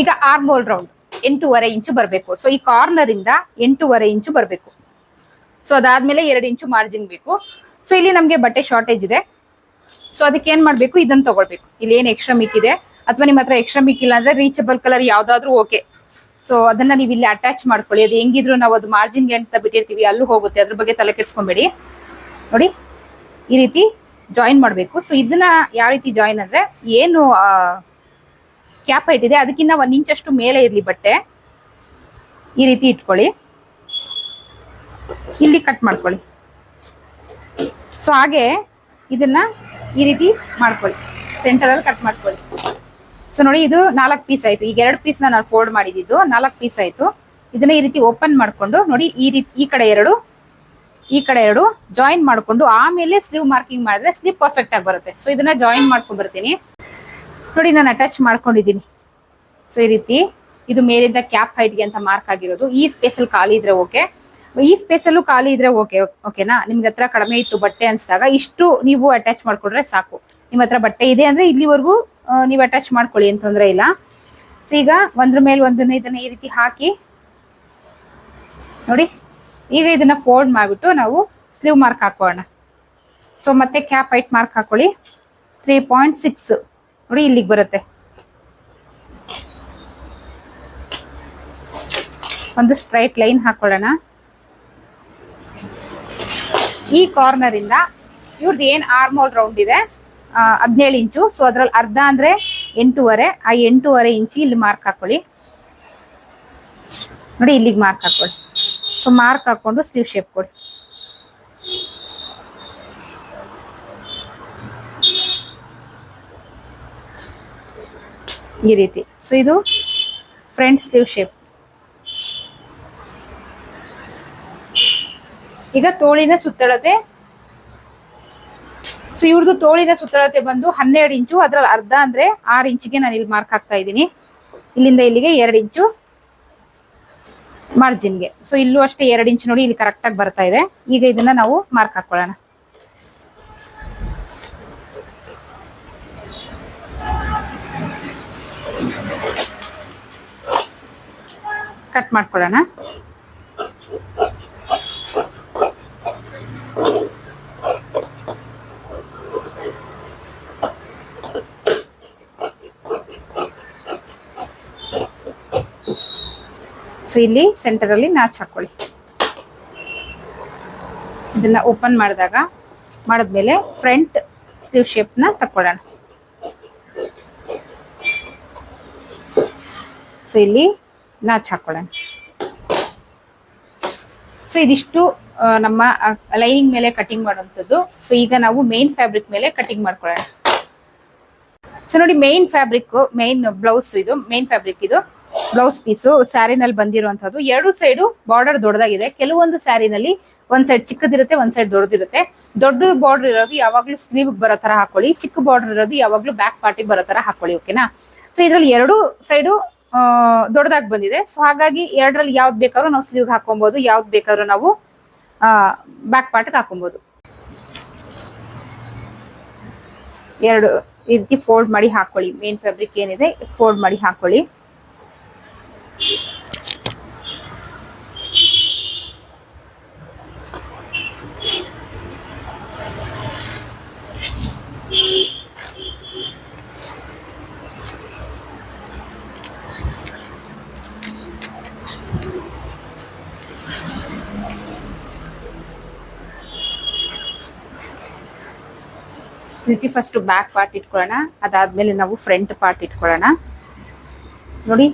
ಈಗ ಆರ್ಮೋಲ್ ರೌಂಡ್ ಎಂಟೂವರೆ ಇಂಚು ಬರಬೇಕು. ಸೊ ಈ ಕಾರ್ನರ್ ಇಂದ ಎಂಟೂವರೆ ಇಂಚು ಬರಬೇಕು. ಸೊ ಅದಾದ್ಮೇಲೆ ಎರಡು ಇಂಚು ಮಾರ್ಜಿನ್ ಬೇಕು. ಸೊ ಇಲ್ಲಿ ನಮಗೆ ಬಟ್ಟೆ ಶಾರ್ಟೇಜ್ ಇದೆ. ಸೊ ಅದಕ್ಕೆ ಏನ್ ಮಾಡಬೇಕು? ಇದನ್ನ ತಗೊಳ್ಬೇಕು. ಇಲ್ಲಿ ಏನು ಎಕ್ಸ್ಟ್ರಾ ಮಿಕ್ಕಿದೆ ಅಥವಾ ನಿಮ್ಮ ಹತ್ರ ಎಕ್ಸ್ಟ್ರಾ ಮಿಕ್ಕಿಲ್ಲ ಅಂದ್ರೆ ರೀಚಬಲ್ ಕಲರ್ ಯಾವ್ದಾದ್ರು ಓಕೆ ಸೊ ಅದನ್ನ ನೀವು ಇಲ್ಲಿ ಅಟ್ಯಾಚ್ ಮಾಡ್ಕೊಳ್ಳಿ. ಅದು ಹೆಂಗಿದ್ರು ನಾವು ಅದು ಮಾರ್ಜಿನ್ಗೆ ಅಂತ ಬಿಟ್ಟಿರ್ತೀವಿ. ಅಲ್ಲೂ ಹೋಗುತ್ತೆ. ಅದ್ರ ಬಗ್ಗೆ ತಲೆ ಕೆಡ್ಸ್ಕೊಂಬೇಡಿ. ನೋಡಿ, ಈ ರೀತಿ ಜಾಯಿನ್ ಮಾಡಬೇಕು. ಸೊ ಇದನ್ನ ಯಾವ ರೀತಿ ಜಾಯಿನ್ ಅಂದ್ರೆ, ಏನು ಕ್ಯಾಪ್ ಹೈಟ್ ಇದೆ. ಅದಕ್ಕಿಂತ ಒಂದ್ ಇಂಚಷ್ಟು ಮೇಲೆ ಇರಲಿ ಬಟ್ಟೆ. ಈ ರೀತಿ ಇಟ್ಕೊಳ್ಳಿ. ಇಲ್ಲಿ ಕಟ್ ಮಾಡ್ಕೊಳ್ಳಿ. ಸೊ ಹಾಗೆ ಇದನ್ನ ಈ ರೀತಿ ಮಾಡ್ಕೊಳ್ಳಿ. ಸೆಂಟರ್ ಅಲ್ಲಿ ಕಟ್ ಮಾಡ್ಕೊಳ್ಳಿ. ಸೊ ನೋಡಿ ಇದು ನಾಲ್ಕು ಪೀಸ್ ಆಯ್ತು. ಈಗ ಎರಡು ಪೀಸ್ ನಾನು ಫೋಲ್ಡ್ ಮಾಡಿದ್ದು. ನಾಲ್ಕು ಪೀಸ್ ಆಯ್ತು. ಇದನ್ನ ಈ ರೀತಿ ಓಪನ್ ಮಾಡ್ಕೊಂಡು, ನೋಡಿ ಈ ರೀತಿ, ಈ ಕಡೆ ಎರಡು, ಈ ಕಡೆ ಎರಡು ಜಾಯಿನ್ ಮಾಡ್ಕೊಂಡು, ಆಮೇಲೆ ಸ್ಲೀವ್ ಮಾರ್ಕಿಂಗ್ ಮಾಡಿದ್ರೆ ಸ್ಲೀವ್ ಪರ್ಫೆಕ್ಟ್ ಆಗಿ ಬರುತ್ತೆ. ಸೊ ಇದನ್ನ ಜಾಯಿನ್ ಮಾಡ್ಕೊಂಡ್ ಬರ್ತೀನಿ. ನೋಡಿ, ನಾನು ಅಟ್ಯಾಚ್ ಮಾಡ್ಕೊಂಡಿದ್ದೀನಿ. ಸೊ ಈ ರೀತಿ ಇದು ಮೇಲಿಂದ ಕ್ಯಾಪ್ ಹೈಟ್ಗೆ ಅಂತ ಮಾರ್ಕ್ ಆಗಿರೋದು. ಈ ಸ್ಪೇಸಲ್ಲಿ ಖಾಲಿ ಇದ್ರೆ ಓಕೆ ಈ ಸ್ಪೇಸಲ್ಲೂ ಖಾಲಿ ಇದ್ರೆ ಓಕೆ ಓಕೆನಾ ನಿಮ್ಗೆ ಹತ್ರ ಕಡಿಮೆ ಇತ್ತು ಬಟ್ಟೆ ಅನ್ಸಿದಾಗ ಇಷ್ಟು ನೀವು ಅಟ್ಯಾಚ್ ಮಾಡ್ಕೊಂಡ್ರೆ ಸಾಕು. ನಿಮ್ಮ ಹತ್ರ ಬಟ್ಟೆ ಇದೆ ಅಂದ್ರೆ ಇಲ್ಲಿವರೆಗೂ ನೀವು ಅಟ್ಯಾಚ್ ಮಾಡ್ಕೊಳ್ಳಿ, ಏನು ತೊಂದರೆ ಇಲ್ಲ. ಸೊ ಈಗ ಒಂದ್ರ ಮೇಲೆ ಒಂದನ್ನ ಇದನ್ನ ಈ ರೀತಿ ಹಾಕಿ, ನೋಡಿ, ಈಗ ಇದನ್ನ ಫೋಲ್ಡ್ ಮಾಡಿಬಿಟ್ಟು ನಾವು ಸ್ಲೀವ್ ಮಾರ್ಕ್ ಹಾಕೋಣ. ಸೊ ಮತ್ತೆ ಕ್ಯಾಪ್ ಹೈಟ್ ಮಾರ್ಕ್ ಹಾಕೊಳ್ಳಿ. ತ್ರೀ ಪಾಯಿಂಟ್ ಸಿಕ್ಸ್ ನೋಡಿ ಇಲ್ಲಿಗೆ ಬರುತ್ತೆ. ಒಂದು ಸ್ಟ್ರೈಟ್ ಲೈನ್ ಹಾಕೊಳ್ಳೋಣ. ಈ ಕಾರ್ನರ್ ಇಂದ ಇವ್ರದ್ದು ಏನ್ ಆರ್ಮೋಲ್ ರೌಂಡ್ ಇದೆ? ಹದಿನೇಳು ಇಂಚು. ಸೊ ಅದ್ರಲ್ಲಿ ಅರ್ಧ ಅಂದ್ರೆ ಎಂಟೂವರೆ. ಆ ಎಂಟೂವರೆ ಇಂಚಿ ಇಲ್ಲಿ ಮಾರ್ಕ್ ಹಾಕೊಳ್ಳಿ. ನೋಡಿ ಇಲ್ಲಿಗೆ ಮಾರ್ಕ್ ಹಾಕೊಳ್ಳಿ. ಸೊ ಮಾರ್ಕ್ ಹಾಕೊಂಡು ಸ್ಲೀವ್ ಶೇಪ್ ಕೊಡಿ. ಈ ರೀತಿ. ಸೊ ಇದು ಫ್ರಂಟ್ ಸ್ಲೀವ್ ಶೇಪ್ ಈಗ ತೋಳಿನ ಸುತ್ತಳತೆ. ಸೊ ಇವ್ರದ್ದು ತೋಳಿನ ಸುತ್ತಳತೆ ಬಂದು ಹನ್ನೆರಡು ಇಂಚು, ಅದ್ರಲ್ಲಿ ಅರ್ಧ ಅಂದ್ರೆ ಆರು ಇಂಚಿಗೆ ನಾನು ಇಲ್ಲಿ ಮಾರ್ಕ್ ಹಾಕ್ತಾ ಇದ್ದೀನಿ. ಇಲ್ಲಿಂದ ಇಲ್ಲಿಗೆ ಎರಡು ಇಂಚು ಮಾರ್ಜಿನ್ಗೆ ಸೊ ಇಲ್ಲೂ ಅಷ್ಟೇ ಎರಡು ಇಂಚು ನೋಡಿ ಇಲ್ಲಿ ಕರೆಕ್ಟಾಗಿ ಬರ್ತಾ ಇದೆ. ಈಗ ಇದನ್ನ ನಾವು ಮಾರ್ಕ್ ಹಾಕೊಳ್ಳೋಣ. ಕಟ್ ಮಾಡ್ಕೊಳ್ಳೋಣ ಸೊ ಇಲ್ಲಿ ಸೆಂಟರ್ ಅಲ್ಲಿ ನಾಚ್ ಹಾಕೊಳ್ಳಿ. ಇದನ್ನ ಓಪನ್ ಮಾಡಿದಾಗ ಮಾಡಿದ್ಮೇಲೆ ಫ್ರಂಟ್ ಸ್ಲೀವ್ ಶೇಪ್ನ ತಕೊಳ್ಳೋಣ ಸೊ ಇಲ್ಲಿ ನಾಚ್ ಹಾಕೊಳ್ಳೋಣ. ಸೊ ಇದಿಷ್ಟು ನಮ್ಮ ಲೈನಿಂಗ್ ಮೇಲೆ ಕಟಿಂಗ್ ಮಾಡುವಂಥದ್ದು. ಸೊ ಈಗ ನಾವು ಮೇನ್ ಫ್ಯಾಬ್ರಿಕ್ ಮೇಲೆ ಕಟಿಂಗ್ ಮಾಡ್ಕೊಳ್ಳೋಣ. ಸೊ ನೋಡಿ ಮೇನ್ ಫ್ಯಾಬ್ರಿಕ್ ಮೇನ್ ಬ್ಲೌಸ್ ಇದು ಮೇನ್ ಫ್ಯಾಬ್ರಿಕ್ ಇದು. ಬ್ಲೌಸ್ ಪೀಸು ಸ್ಯಾರಿನಲ್ಲಿ ಬಂದಿರುವಂತದ್ದು ಎರಡು ಸೈಡು ಬಾರ್ಡರ್ ದೊಡ್ಡದಾಗಿದೆ. ಕೆಲವೊಂದು ಸ್ಯಾರಿನಲ್ಲಿ ಒಂದ್ ಸೈಡ್ ಚಿಕ್ಕದಿರುತ್ತೆ, ಒಂದ್ ಸೈಡ್ ದೊಡ್ಡದಿರುತ್ತೆ. ದೊಡ್ಡ ಬಾರ್ಡರ್ ಇರೋದು ಯಾವಾಗ್ಲೂ ಸ್ಲೀವ್ ಬರೋ ತರ ಹಾಕೊಳ್ಳಿ. ಚಿಕ್ಕ ಬಾರ್ಡರ್ ಇರೋದು ಯಾವಾಗ್ಲೂ ಬ್ಯಾಕ್ ಪಾರ್ಟಿಗೆ ಬರೋ ತರ ಹಾಕೊಳ್ಳಿ ಓಕೆನಾ ಸೊ ಇದ್ರಲ್ಲಿ ಎರಡು ಸೈಡು ದೊಡ್ಡದಾಗಿ ಬಂದಿದೆ. ಸೊ ಹಾಗಾಗಿ ಎರಡರಲ್ಲಿ ಯಾವ್ದು ಬೇಕಾದ್ರೂ ನಾವು ಸ್ಲೀವ್ ಹಾಕೊಬಹುದು ಯಾವ್ದು ಬೇಕಾದ್ರೂ ನಾವು ಬ್ಯಾಕ್ ಪಾರ್ಟ್ಗೆ ಹಾಕೊಬಹುದು ಎರಡು ಈ ರೀತಿ ಫೋಲ್ಡ್ ಮಾಡಿ ಹಾಕೊಳ್ಳಿ. ಮೇನ್ ಫ್ಯಾಬ್ರಿಕ್ ಏನಿದೆ ಫೋಲ್ಡ್ ಮಾಡಿ ಹಾಕೊಳ್ಳಿ. ರೀತಿ ಫಸ್ಟ್ ಬ್ಯಾಕ್ ಪಾರ್ಟ್ ಇಟ್ಕೊಳ್ಳೋಣ. ಅದಾದ್ಮೇಲೆ ನಾವು ಫ್ರಂಟ್ ಪಾರ್ಟ್ ಇಟ್ಕೊಳ್ಳೋಣ. ನೋಡಿ,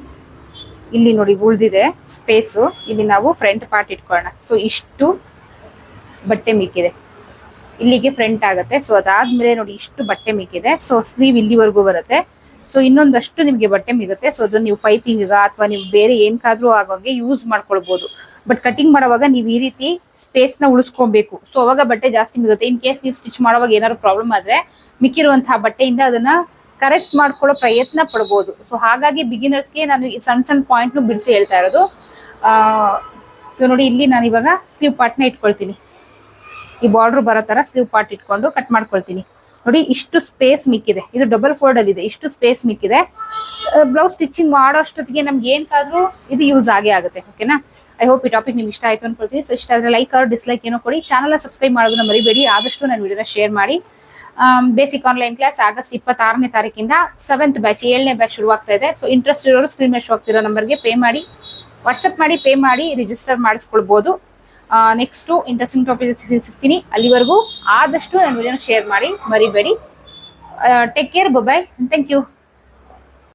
ಇಲ್ಲಿ ನೋಡಿ ಉಳಿದಿದೆ ಸ್ಪೇಸು ಇಲ್ಲಿ ನಾವು ಫ್ರಂಟ್ ಪಾರ್ಟ್ ಇಟ್ಕೊಳ್ಳೋಣ. ಸೊ ಇಷ್ಟು ಬಟ್ಟೆ ಮಿಕ್ಕಿದೆ. ಇಲ್ಲಿಗೆ ಫ್ರಂಟ್ ಆಗುತ್ತೆ. ಸೊ ಅದಾದ್ಮೇಲೆ ನೋಡಿ ಇಷ್ಟು ಬಟ್ಟೆ ಮಿಕ್ಕಿದೆ. ಸೊ ಸ್ಲೀವ್ ಇಲ್ಲಿವರೆಗೂ ಬರುತ್ತೆ. ಸೊ ಇನ್ನೊಂದಷ್ಟು ನಿಮಗೆ ಬಟ್ಟೆ ಮಿಗುತ್ತೆ. ಸೊ ಅದನ್ನ ನೀವು ಪೈಪಿಂಗ್ ಅಥವಾ ನೀವು ಬೇರೆ ಏನಕ್ಕಾದ್ರೂ ಆಗೋಂಗೆ ಯೂಸ್ ಮಾಡ್ಕೊಳ್ಬಹುದು ಬಟ್ ಕಟಿಂಗ್ ಮಾಡುವಾಗ ನೀವು ಈ ರೀತಿ ಸ್ಪೇಸ್ನ ಉಳಿಸ್ಕೊಬೇಕು. ಸೊ ಅವಾಗ ಬಟ್ಟೆ ಜಾಸ್ತಿ ಮಿಗುತ್ತೆ. ಇನ್ ಕೇಸ್ ನೀವು ಸ್ಟಿಚ್ ಮಾಡುವಾಗ ಏನಾದ್ರು ಪ್ರಾಬ್ಲಮ್ ಆದ್ರೆ ಮಿಕ್ಕಿರುವಂತಹ ಬಟ್ಟೆಯಿಂದ ಅದನ್ನ ಕರೆಕ್ಟ್ ಮಾಡ್ಕೊಳ್ಳೋ ಪ್ರಯತ್ನ ಪಡ್ಬೋದು. ಸೊ ಹಾಗಾಗಿ ಬಿಗಿನರ್ಸ್ಗೆ ನಾನು ಈ ಸಣ್ಣ ಸಣ್ಣ ಪಾಯಿಂಟ್ ಬಿಡಿಸಿ ಹೇಳ್ತಾ ಇರೋದು. ಸೊ ನೋಡಿ, ಇಲ್ಲಿ ನಾನು ಇವಾಗ ಸ್ಲೀವ್ ಪಾರ್ಟ್ನ ಇಟ್ಕೊಳ್ತೀನಿ. ಈ ಬಾರ್ಡರ್ ಬರೋ ಥರ ಸ್ಲೀವ್ ಪಾರ್ಟ್ ಇಟ್ಕೊಂಡು ಕಟ್ ಮಾಡ್ಕೊಳ್ತೀನಿ. ನೋಡಿ, ಇಷ್ಟು ಸ್ಪೇಸ್ ಮಿಕ್ಕಿದೆ. ಇದು ಡಬಲ್ ಫೋಲ್ಡ್ ಅಲ್ಲಿ ಇದೆ. ಇಷ್ಟು ಸ್ಪೇಸ್ ಮಿಕ್ಕಿದೆ. ಬ್ಲೌಸ್ ಸ್ಟಿಚಿಂಗ್ ಮಾಡೋ ಅಷ್ಟೊತ್ತಿಗೆ ನಮ್ಗೆ ಏನಕ್ಕಾದ್ರೂ ಇದು ಯೂಸ್ ಆಗೇ ಆಗುತ್ತೆ. ಓಕೆನಾ ಐ ಹೋಪ್ ಈ ಟಾಪಿಕ್ ನಿಮ್ಗೆ ಇಷ್ಟ ಆಯ್ತು ಅನ್ಕೊಳ್ತೀನಿ. ಸೊ ಇಷ್ಟ ಆದ್ರೆ ಲೈಕ್ ಆರ್ ಡಿಸ್ಲೈಕ್ ಏನೋ ಕೊಡಿ. ಚಾನಲ್ ಸಬ್ಸ್ಕ್ರೈಬ್ ಮಾಡೋದನ್ನ ಮರಿಬೇಡಿ. ಆದಷ್ಟು ನಾನು ವಿಡಿಯೋನ ಶೇರ್ ಮಾಡಿ. ಬೇಸಿಕ್ ಆನ್ಲೈನ್ ಕ್ಲಾಸ್ ಆಗಸ್ಟ್ ಇಪ್ಪತ್ತಾರನೇ ತಾರೀಕಿಂದ ಸೆವೆಂತ್ ಬ್ಯಾಚ್ ಏಳನೇ ಬ್ಯಾಚ್ ಶುರುವಾಗ್ತಾ ಇದೆ. ಸೊ ಇಂಟ್ರೆಸ್ಟ್ ಇರೋರು ಸ್ಕ್ರೀನ್ ಮೇಲೆ ಶೋ ಆಗ್ತಿರೋ ನಂಬರ್ಗೆ ಪೇ ಮಾಡಿ. ವಾಟ್ಸಪ್ ಮಾಡಿ ಪೇ ಮಾಡಿ ರಿಜಿಸ್ಟರ್ ಮಾಡಿಸ್ಕೊಳ್ಬೋದು. ನೆಕ್ಸ್ಟು ಇಂಟ್ರೆಸ್ಟಿಂಗ್ ಟಾಪಿಕ್ ಸಿಗ್ತೀನಿ. ಅಲ್ಲಿವರೆಗೂ ಆದಷ್ಟು ನನ್ನ ವಿಡಿಯೋನ ಶೇರ್ ಮಾಡಿ, ಮರಿಬೇಡಿ. Take care ಬೊಬಾಯ್ thank you